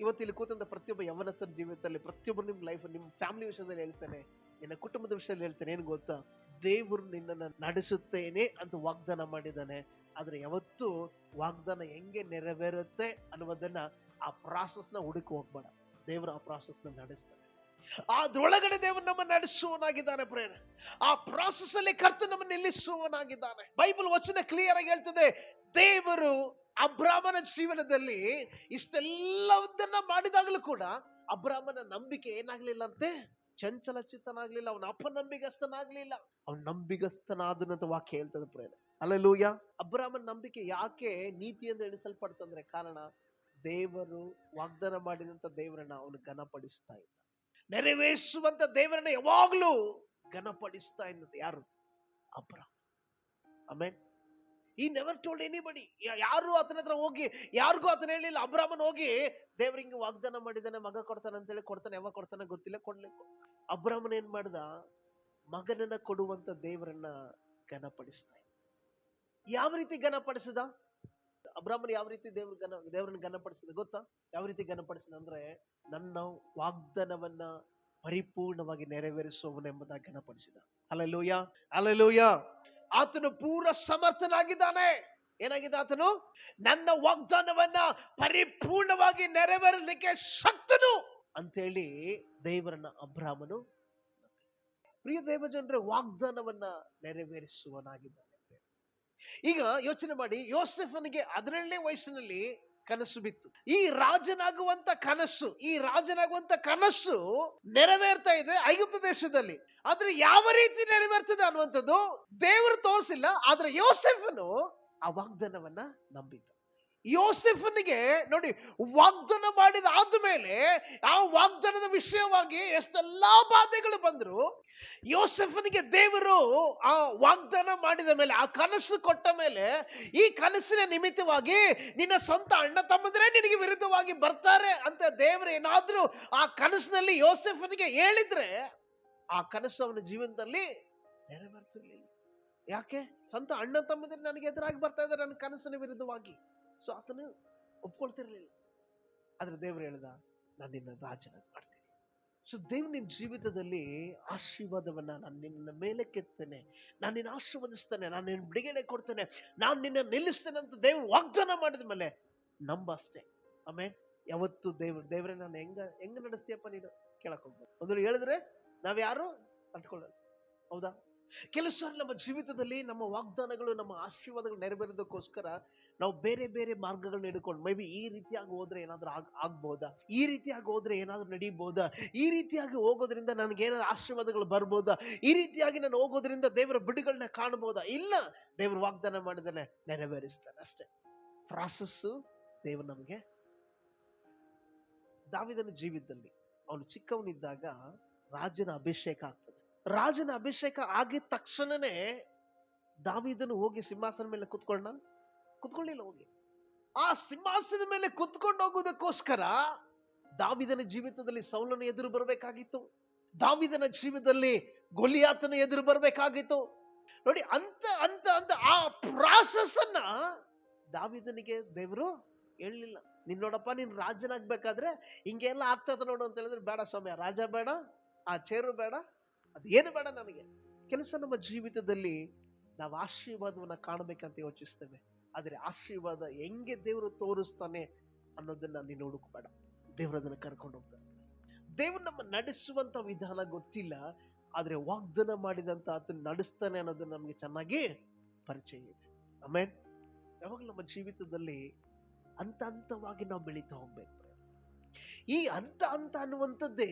Speaker 1: ಇವತ್ತು ಇಲ್ಲಿ ಕೂತಂತ ಪ್ರತಿಯೊಬ್ಬ ಯವನಸ್ಥರ ಜೀವಿತದಲ್ಲಿ, ಪ್ರತಿಯೊಬ್ಬರು ನಿಮ್ಮ ಲೈಫ್ ನಿಮ್ಮ ಫ್ಯಾಮಿಲಿ ವಿಷಯದಲ್ಲಿ ಹೇಳ್ತಾನೆ, ನಿನ್ನ ಕುಟುಂಬದ ವಿಷಯದಲ್ಲಿ ಹೇಳ್ತಾನೆ, ಏನು ಗೊತ್ತಾ? ದೇವರು ನಿನ್ನನ್ನು ನಡೆಸುತ್ತೇನೆ ಅಂತ ವಾಗ್ದಾನ ಮಾಡಿದ್ದಾನೆ. ಆದರೆ ಯಾವತ್ತೂ ವಾಗ್ದಾನ ಹೆಂಗೆ ನೆರವೇರುತ್ತೆ ಅನ್ನೋದನ್ನ ಆ ಪ್ರಾಸೆಸ್ನ ಹುಡುಕಿ ಹೋಗ್ಬೇಡ. ದೇವರು ಆ ಪ್ರಾಸೆಸ್ನ ನಡೆಸ್ತಾನೆ. ಅದ್ರೊಳಗಡೆ ದೇವರು ನಮ್ಮ ನಡೆಸುವನಾಗಿದ್ದಾನೆ ಪ್ರೇರಣೆ ಆ ಪ್ರಾಸೆಸ್ ಅಲ್ಲಿ ಕರ್ತ ನಮ್ಮ ನಿಲ್ಲಿಸುವನಾಗಿದ್ದಾನೆ ಬೈಬಲ್ ವಚನ ಕ್ಲಿಯರ್ ಆಗಿ ಹೇಳ್ತದೆ, ದೇವರು ಅಬ್ರಾಮನ ಜೀವನದಲ್ಲಿ ಇಷ್ಟೆಲ್ಲವನ್ನ ಮಾಡಿದಾಗಲೂ ಕೂಡ ಅಬ್ರಾಹ್ಮನ ನಂಬಿಕೆ ಏನಾಗ್ಲಿಲ್ಲ ಅಂತೆ? ಚಂಚಲ ಚಿತ್ತನಾಗ್ಲಿಲ್ಲ ಅವನ ಅಪ್ಪ ನಂಬಿಗಸ್ತನಾಗ್ಲಿಲ್ಲ ಅವನ ನಂಬಿಗಸ್ತನಾದನಂತ ವಾಕ್ಯ ಹೇಳ್ತದೆ ಪ್ರೇರ ಅಲ್ಲೆಲ್ಲೂಯ ಅಬ್ರಾಮನ ನಂಬಿಕೆ ಯಾಕೆ ನೀತಿ ನೀತಿಯಿಂದ ಎಣಿಸಲ್ಪಡ್ತಂದ್ರೆ ಕಾರಣ ದೇವರು ವಾಗ್ದಾನ ಮಾಡಿದಂತ ದೇವರನ್ನ ಅವನು ಘನಪಡಿಸ್ತಾ ಇದ್ದ. ನೆರವೇರಿಸುವಂತ ದೇವರನ್ನ ಯಾವಾಗ್ಲೂ ಘನಪಡಿಸ್ತಾ ಇದ್ದಂತೆ ಯಾರು? ಅಬ್ರಾಮ್. ಆಮೇಲೆ ಈ ನೆವರ್ ಟೋಲ್ಡ್ ಎನಿಬಡಿ ಯಾರು ಆತನ ಹತ್ರ ಹೋಗಿ, ಯಾರಿಗೂ ಆತನ ಹೇಳಿಲ್ಲ. ಅಬ್ರಾಮನ್ ಹೋಗಿ ದೇವ್ರಿಂಗೆ ವಾಗ್ದಾನ ಮಾಡಿದಾನೆ, ಮಗ ಕೊಡ್ತಾನೆ ಅಂತೇಳಿ ಕೊಡ್ತಾನೆ ಯಾವಾಗ ಕೊಡ್ತಾನೆ ಗೊತ್ತಿಲ್ಲ ಕೊಡ್ಲಿಕ್ಕೆ ಅಬ್ರಾಹ್ಮನ್ ಏನ್ ಮಾಡ್ದ? ಮಗನನ್ನ ಕೊಡುವಂತ ದೇವರನ್ನ ಘನಪಡಿಸ್ತಾ ಯಾವ ರೀತಿ ಘನಪಡಿಸಿದ? ಅಬ್ರಾಹ್ಮನ್ ಯಾವ ರೀತಿ ದೇವ್ರ ಘನ, ದೇವ್ರನ್ನ ಘನಪಡಿಸಿದ ಗೊತ್ತಾ? ಯಾವ ರೀತಿ ಘನಪಡಿಸಿದ ಅಂದ್ರೆ, ನನ್ನ ವಾಗ್ದಾನವನ್ನ ಪರಿಪೂರ್ಣವಾಗಿ ನೆರವೇರಿಸುವವನೆಂಬುದಾಗಿ ಘನಪಡಿಸಿದ. Hallelujah hallelujah. ಆತನು ಪೂರ ಸಮರ್ಥನಾಗಿದ್ದಾನೆ. ಏನಾಗಿದೆ ಆತನು? ನನ್ನ ವಾಗ್ದಾನವನ್ನ ಪರಿಪೂರ್ಣವಾಗಿ ನೆರವೇರಲಿಕ್ಕೆ ಶಕ್ತನು ಅಂತೇಳಿ ದೇವರನ್ನ ಅಬ್ರಾಹ್ಮನು ಪ್ರಿಯ ದೇವಜನರ, ವಾಗ್ದಾನವನ್ನ ನೆರವೇರಿಸುವನಾಗಿದ್ದಾನೆ ಈಗ ಯೋಚನೆ ಮಾಡಿ, ಯೋಸೆಫನಿಗೆ ಹದಿನೇಳನೇ ವಯಸ್ಸಿನಲ್ಲಿ ಕನಸು ಬಿತ್ತು. ಈ ರಾಜನಾಗುವಂತ ಕನಸು, ಈ ರಾಜನಾಗುವಂತ ಕನಸು ನೆರವೇರ್ತಾ ಇದೆ ಐಗುಪ್ತ ದೇಶದಲ್ಲಿ. ಆದ್ರೆ ಯಾವ ರೀತಿ ನೆರವೇರ್ತದೆ ಅನ್ನುವಂಥದ್ದು ದೇವರು ತೋರಿಸಿಲ್ಲ, ಆದ್ರೆ ಯೋಸೆಫನು ಆ ವಾಗ್ದಾನವನ್ನ ನಂಬಿದ್ದ. ಯೋಸೆಫನಿಗೆ ನೋಡಿ ವಾಗ್ದಾನ ಮಾಡಿದ ಆದ್ಮೇಲೆ ಆ ವಾಗ್ದಾನದ ವಿಷಯವಾಗಿ ಎಷ್ಟೆಲ್ಲಾ ಬಾಧೆಗಳು ಬಂದರು, ಯೋಸೆಫನಿಗೆ ದೇವರು ಆ ವಾಗ್ದಾನ ಮಾಡಿದ ಮೇಲೆ, ಆ ಕನಸು ಕೊಟ್ಟ ಮೇಲೆ, ಈ ಕನಸಿನ ನಿಮಿತ್ತವಾಗಿ ನಿನ್ನ ಸ್ವಂತ ಅಣ್ಣ ತಮ್ಮಂದ್ರೆ ನಿನಗೆ ವಿರುದ್ಧವಾಗಿ ಬರ್ತಾರೆ ಅಂತ ದೇವರು ಏನಾದ್ರೂ ಆ ಕನಸಿನಲ್ಲಿ ಯೋಸೆಫನಿಗೆ ಹೇಳಿದ್ರೆ, ಆ ಕನಸು ಅವನ ಜೀವನದಲ್ಲಿ ನೆರವೇರ್ತಿರ್ಲಿಲ್ಲ. ಯಾಕೆ? ಸ್ವಂತ ಅಣ್ಣ ತಮ್ಮಂದ್ರೆ ನನಗೆ ಎದುರಾಗಿ ಬರ್ತಾ ಇದ್ದಾರೆ ನನ್ನ ಕನಸಿನ ವಿರುದ್ಧವಾಗಿ. ಸೊ ಆತನು ಒಪ್ಕೊಳ್ತಿರ್ಲಿಲ್ಲ. ಆದ್ರೆ ದೇವರು ಹೇಳ್ದ, ನಾನು ನಿನ್ನ ರಾಜನಾಗಿ ಮಾಡ್ತೀನಿ. ಸೊ ದೇವ್ ನಿನ್ನ ಜೀವಿತದಲ್ಲಿ ಆಶೀರ್ವಾದವನ್ನ ನಾನು ನಿನ್ನ ಮೇಲೆ ಕೆತ್ತೇನೆ ನಾನು ನಿನ್ನ ಆಶೀರ್ವದಿಸ್ತೇನೆ. ನಾನು ನಿನ್ನ ಬಿಡುಗಡೆ ಕೊಡ್ತೇನೆ. ನಾನು ನಿನ್ನ ನಿಲ್ಲಿಸ್ತೇನೆ ಅಂತ ದೇವ್ರು ವಾಗ್ದಾನ ಮಾಡಿದ ಮೇಲೆ ನಂಬ ಅಷ್ಟೇ. ಆಮೇಲೆ ಯಾವತ್ತು ದೇವ್ರ, ದೇವ್ರೆ ನಾನು ಹೆಂಗ ಹೆಂಗ ನಡೆಸ್ತೀಯಪ್ಪ ನೀನು? ಕೇಳಕ್ ಹೋಗ್ಬೋದು ಒಂದು ಹೇಳಿದ್ರೆ ನಾವ್ ಯಾರು? ಹೌದಾ? ಕೆಲಸ ನಮ್ಮ ಜೀವಿತದಲ್ಲಿ ನಮ್ಮ ವಾಗ್ದಾನಗಳು, ನಮ್ಮ ಆಶೀರ್ವಾದಗಳು ನೆರವೇರೋದಕ್ಕೋಸ್ಕರ ನಾವು ಬೇರೆ ಬೇರೆ ಮಾರ್ಗಗಳನ್ನ ಹಿಡ್ಕೊಂಡು ಮೇ ಬಿ ಈ ರೀತಿಯಾಗಿ ಹೋದ್ರೆ ಏನಾದ್ರೂ ಆಗ್, ಆಗ್ಬೋದಾ? ಈ ರೀತಿಯಾಗಿ ಹೋದ್ರೆ ಏನಾದ್ರೂ ನಡೀಬೋದಾ? ಈ ರೀತಿಯಾಗಿ ಹೋಗೋದ್ರಿಂದ ನನಗೆ ಏನಾದ್ರೂ ಆಶೀರ್ವಾದಗಳು ಬರ್ಬೋದಾ? ಈ ರೀತಿಯಾಗಿ ನಾನು ಹೋಗೋದ್ರಿಂದ ದೇವರ ಬಿಡುಗಳನ್ನ ಕಾಣಬಹುದಾ ಇಲ್ಲ, ದೇವರು ವಾಗ್ದಾನ ಮಾಡಿದಾನೆ ನೆರವೇರಿಸ್ತಾನೆ ಅಷ್ಟೇ. ಪ್ರಾಸಸ್ಸು ದೇವರು ನಮಗೆ ದಾವಿದನ ಜೀವಿತದಲ್ಲಿ, ಅವನು ಚಿಕ್ಕವನಿದ್ದಾಗ ರಾಜನ ಅಭಿಷೇಕ ಆಗ್ತದೆ. ರಾಜನ ಅಭಿಷೇಕ ಆಗಿದ ತಕ್ಷಣನೇ ದಾವಿದನು ಹೋಗಿ ಸಿಂಹಾಸನ ಮೇಲೆ ಕುತ್ಕೊಂಡ ಕುತ್ಕೊಳ್ಳಿಲ್ಲ ಹೋಗಿ. ಆ ಸಿಂಹಾಸನದ ಮೇಲೆ ಕುತ್ಕೊಂಡು ಹೋಗುವುದಕ್ಕೋಸ್ಕರ ದಾವಿದನ ಜೀವಿತದಲ್ಲಿ ಸೌಲನ ಎದುರು ಬರಬೇಕಾಗಿತ್ತು. ದಾವಿದನ ಜೀವಿತದಲ್ಲಿ ಗೊಲಿಯಾತನ ಎದುರು ಬರಬೇಕಾಗಿತ್ತು. ನೋಡಿ, ಅಂತ ಅಂತ ಅಂತ ಆ ಪ್ರಾಸೆಸ್ ಅನ್ನ ದಾವಿದನಿಗೆ ದೇವರು ಹೇಳಲಿಲ್ಲ. ನೀನ್ ನೋಡಪ್ಪ, ನೀನ್ ರಾಜನಾಗ್ಬೇಕಾದ್ರೆ ಹಿಂಗೆಲ್ಲ ಆಗ್ತದ ನೋಡು ಅಂತ ಹೇಳಿದ್ರೆ, ಬೇಡ ಸ್ವಾಮಿ ರಾಜ ಬೇಡ, ಆ ಚೇರು ಬೇಡ ಅದೇನು ಬೇಡ ನನಗೆ. ಕೆಲಸ ನಮ್ಮ ಜೀವಿತದಲ್ಲಿ ನಾವು ಆಶೀರ್ವಾದವನ್ನ ಕಾಣಬೇಕಂತ ಯೋಚಿಸ್ತೇವೆ. ಆದ್ರೆ ಆಶೀರ್ವಾದ ಹೆಂಗೆ ದೇವರು ತೋರಿಸ್ತಾನೆ ಅನ್ನೋದನ್ನ ನೀನು ಹುಡುಕಬೇಡ ದೇವರು ಅದನ್ನ ಕರ್ಕೊಂಡು ಹೋಗ್ತಾನೆ. ದೇವ್ರು ನಮ್ಮ ನಡೆಸುವಂತ ವಿಧಾನ ಗೊತ್ತಿಲ್ಲ, ಆದರೆ ವಾಗ್ದಾನ ಮಾಡಿದಂತ ಆತನ ನಡೆಸ್ತಾನೆ ಅನ್ನೋದು ನಮಗೆ ಚೆನ್ನಾಗಿ ಪರಿಚಯ ಇದೆ. ಆಮೇಲೆ ಯಾವಾಗ ನಮ್ಮ ಜೀವಿತದಲ್ಲಿ ಹಂತ ಹಂತವಾಗಿ ನಾವು ಬೆಳೀತಾ ಹೋಗ್ಬೇಕು. ಈ ಹಂತ ಹಂತ ಅನ್ನುವಂಥದ್ದೇ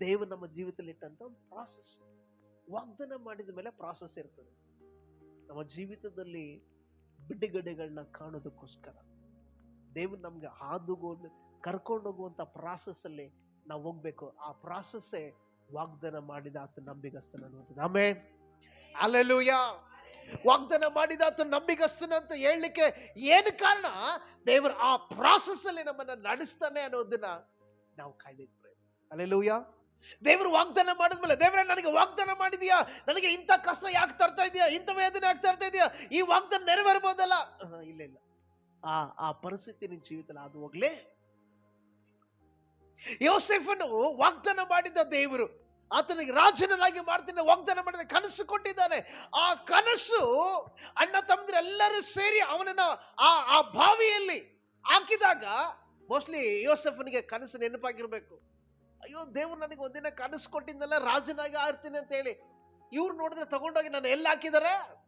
Speaker 1: ದೇವರು ನಮ್ಮ ಜೀವಿತದಲ್ಲಿ ಇಟ್ಟಂತ ಒಂದು ಪ್ರಾಸೆಸ್ ವಾಗ್ದಾನ ಮಾಡಿದ ಮೇಲೆ ಪ್ರಾಸೆಸ್ ಇರ್ತದೆ. ನಮ್ಮ ಜೀವಿತದಲ್ಲಿ ಬಿಡುಗಡೆಗಳನ್ನ ಕಾಣೋದಕ್ಕೋಸ್ಕರ. ದೇವ್ರು ನಮಗೆ ಹಾದುಗೋಲು ಕರ್ಕೊಂಡು ಹೋಗುವಂತ ಪ್ರಾಸೆಸ್ ಅಲ್ಲಿ ನಾವು ಹೋಗ್ಬೇಕು. ಆ ಪ್ರಾಸೆಸ್ಸೇ ವಾಗ್ದಾನ ಮಾಡಿದ ಆತ ನಂಬಿಗಸ್ತನ ಅನ್ನುವಂಥದ್ದು ಆಮೇ ಅಲ್ಲೆಲ್ಲೂಯ ವಾಗ್ದಾನ ಮಾಡಿದ ಆತ ನಂಬಿಗಸ್ತನ ಅಂತ ಹೇಳಲಿಕ್ಕೆ ಏನು ಕಾರಣ? ದೇವರು ಆ ಪ್ರಾಸೆಸ್ ನಮ್ಮನ್ನು ನಡೆಸ್ತಾನೆ ಅನ್ನೋದನ್ನ ನಾವು ಕಾಯ್ಬೇಕು. ಅಲ್ಲೆಲ್ಲೂಯ ದೇವರು ವಾಗ್ದಾನ ಮಾಡಿದ್ಮೇಲೆ, ದೇವರೇ, ನನಗೆ ವಾಗ್ದಾನ ಮಾಡಿದೀಯಾ? ನನಗೆ ಇಂಥ ಕಷ್ಟ ಯಾಕೆ ತರ್ತಾ ಇದೆಯಾ? ಇಂಥ ವೇದನೆ ಯಾಕೆ ತರ್ತಾ ಇದೆಯಾ? ಈ ವಾಗ್ದಾನ ನೆರವೇರ್ಬೋದಲ್ಲ? ಇಲ್ಲ ಇಲ್ಲ. ಆ ಆ ಪರಿಸ್ಥಿತಿ ನಿನ್ನ ಜೀವಿತದಲ್ಲಿ ಅದು ಹೋಗ್ಲೇ ಯೋಸೆಫನು ವಾಗ್ದಾನ ಮಾಡಿದ್ದ ದೇವರು, ಆತನಿಗೆ ರಾಜನನ್ನಾಗಿ ಮಾಡ್ತೀನಿ, ವಾಗ್ದಾನ ಮಾಡಿದ ಕನಸು ಕೊಟ್ಟಿದ್ದಾನೆ. ಆ ಕನಸು ಅಣ್ಣ ತಮ್ಮಂದಿರೆಲ್ಲರೂ ಸೇರಿ ಅವನನ್ನ ಆ ಆ ಬಾವಿಯಲ್ಲಿ ಹಾಕಿದಾಗ, ಮೋಸ್ಟ್ಲಿ ಯೋಸೆಫನಿಗೆ ಕನಸು ನೆನಪಾಗಿರ್ಬೇಕು. ಅಯ್ಯೋ, ದೇವ್ರು ನನಗೆ ಒಂದಿನ ಕನಸು ಕೊಟ್ಟಿದ್ದಲ್ಲ, ರಾಜನಾಗಿ ಆರ್ತೀನಿ ಅಂತ ಹೇಳಿ. ಇವ್ರು ನೋಡಿದ್ರೆ ತಗೊಂಡೋಗಿ ನಾನು ಎಲ್ಲಿ ಹಾಕಿದಾರೆ?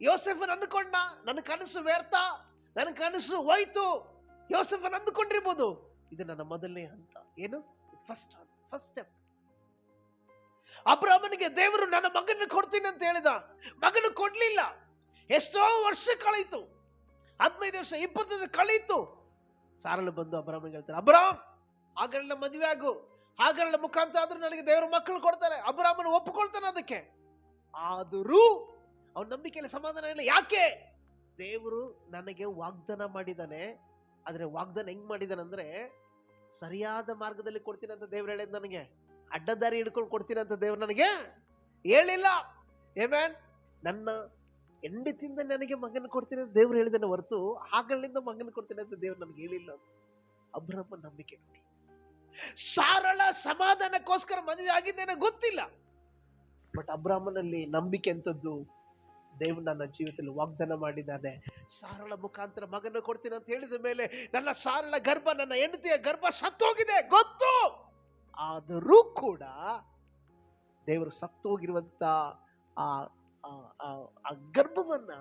Speaker 1: ಯೋಸೆಫನ್ ಅಂದ್ಕೊಂಡ. ನನ್ನ ಕನಸು ವ್ಯರ್ಥ, ನನ್ನ ಕನಸು ಹೋಯ್ತು. ಯೋಸೆಫನ್ ಅಂದ್ಕೊಂಡಿರ್ಬೋದು. ಇದು ನನ್ನ ಮೊದಲನೇ ಹಂತ. ಏನು? ಫಸ್ಟ್ ಫಸ್ಟ್ ಸ್ಟೆಪ್ ಅಬ್ರಾಹ್ಮನಿಗೆ ದೇವರು ನನ್ನ ಮಗನ ಕೊಡ್ತೀನಿ ಅಂತ ಹೇಳಿದ. ಮಗನ ಕೊಡ್ಲಿಲ್ಲ. ಎಷ್ಟೋ ವರ್ಷ ಕಳೀತು. ಹದಿನೈದು ವರ್ಷ, ಇಪ್ಪತ್ತು ವರ್ಷ ಕಳೀತು. ಸಾರಲು ಬಂದು ಅಬ್ರಾಹ್ಮನಿಗೆ ಹೇಳ್ತಾರೆ ಅಬ್ರಾಮ್ ಹಾಗಲ್ಲ ಮದುವೆ ಆಗು. ಹಾಗಲ್ಲ ಮುಖಾಂತರ ಆದ್ರೂ ನನಗೆ ದೇವರು ಮಕ್ಕಳು ಕೊಡ್ತಾರೆ. ಅಬ್ರಾಹ್ಮನ ಒಪ್ಪಿಕೊಳ್ತಾನೆ ಅದಕ್ಕೆ. ಆದರೂ ಅವನ ನಂಬಿಕೆಯಲ್ಲಿ ಸಮಾಧಾನ ಇಲ್ಲ. ಯಾಕೆ? ದೇವರು ನನಗೆ ವಾಗ್ದಾನ ಮಾಡಿದಾನೆ ಆದರೆ ವಾಗ್ದಾನ ಹೆಂಗ್ ಮಾಡಿದಾನೆ ಅಂದ್ರೆ, ಸರಿಯಾದ ಮಾರ್ಗದಲ್ಲಿ ಕೊಡ್ತೀನಿ ಅಂತ ದೇವ್ರು ಹೇಳಿದ್ ನನಗೆ. ಅಡ್ಡದಾರಿ ಹಿಡ್ಕೊಂಡು ಕೊಡ್ತೀನಿ ಅಂತ ದೇವ್ರು ನನಗೆ ಹೇಳಿಲ್ಲ. ಏಮ್ಯಾನ್ ನನ್ನ ಹೆಂಡತಿಯಿಂದ ನನಗೆ ಮಗನ ಕೊಡ್ತೀನಿ ಅಂತ ದೇವ್ರು ಹೇಳಿದಾನೆ ಹೊರತು ಆಗಲಿಂದ ಮಗನ ಕೊಡ್ತೀನಿ ಅಂತ ದೇವ್ರು ನಮ್ಗೆ ಹೇಳಿಲ್ಲ ಅಬ್ರಹ್ಮ ನಂಬಿಕೆ ನೋಡಿ. ಸಾರಳ ಸಮಾಧಾನಕ್ಕೋಸ್ಕರ ಮದುವೆ ಆಗಿದ್ದೇನೆ ಗೊತ್ತಿಲ್ಲ. ಬಟ್ ಅಬ್ರಾಹ್ಮನಲ್ಲಿ ನಂಬಿಕೆ ಅಂತದ್ದು ದೇವ್ ನನ್ನ ಜೀವಿತದಲ್ಲಿ ವಾಗ್ದಾನ ಮಾಡಿದ್ದಾನೆ. ಸಾರಳ ಮುಖಾಂತರ ಮಗನ ಕೊಡ್ತೀನಿ ಅಂತ ಹೇಳಿದ ಮೇಲೆ ನನ್ನ ಸಾರಳ ಗರ್ಭ, ನನ್ನ ಹೆಂಡತಿಯ ಗರ್ಭ ಸತ್ತೋಗಿದೆ, ಗೊತ್ತು? ಆದರೂ ಕೂಡ ದೇವರು ಸತ್ತೋಗಿರುವಂತ ಆ ಆ- ಗರ್ಭವನ್ನ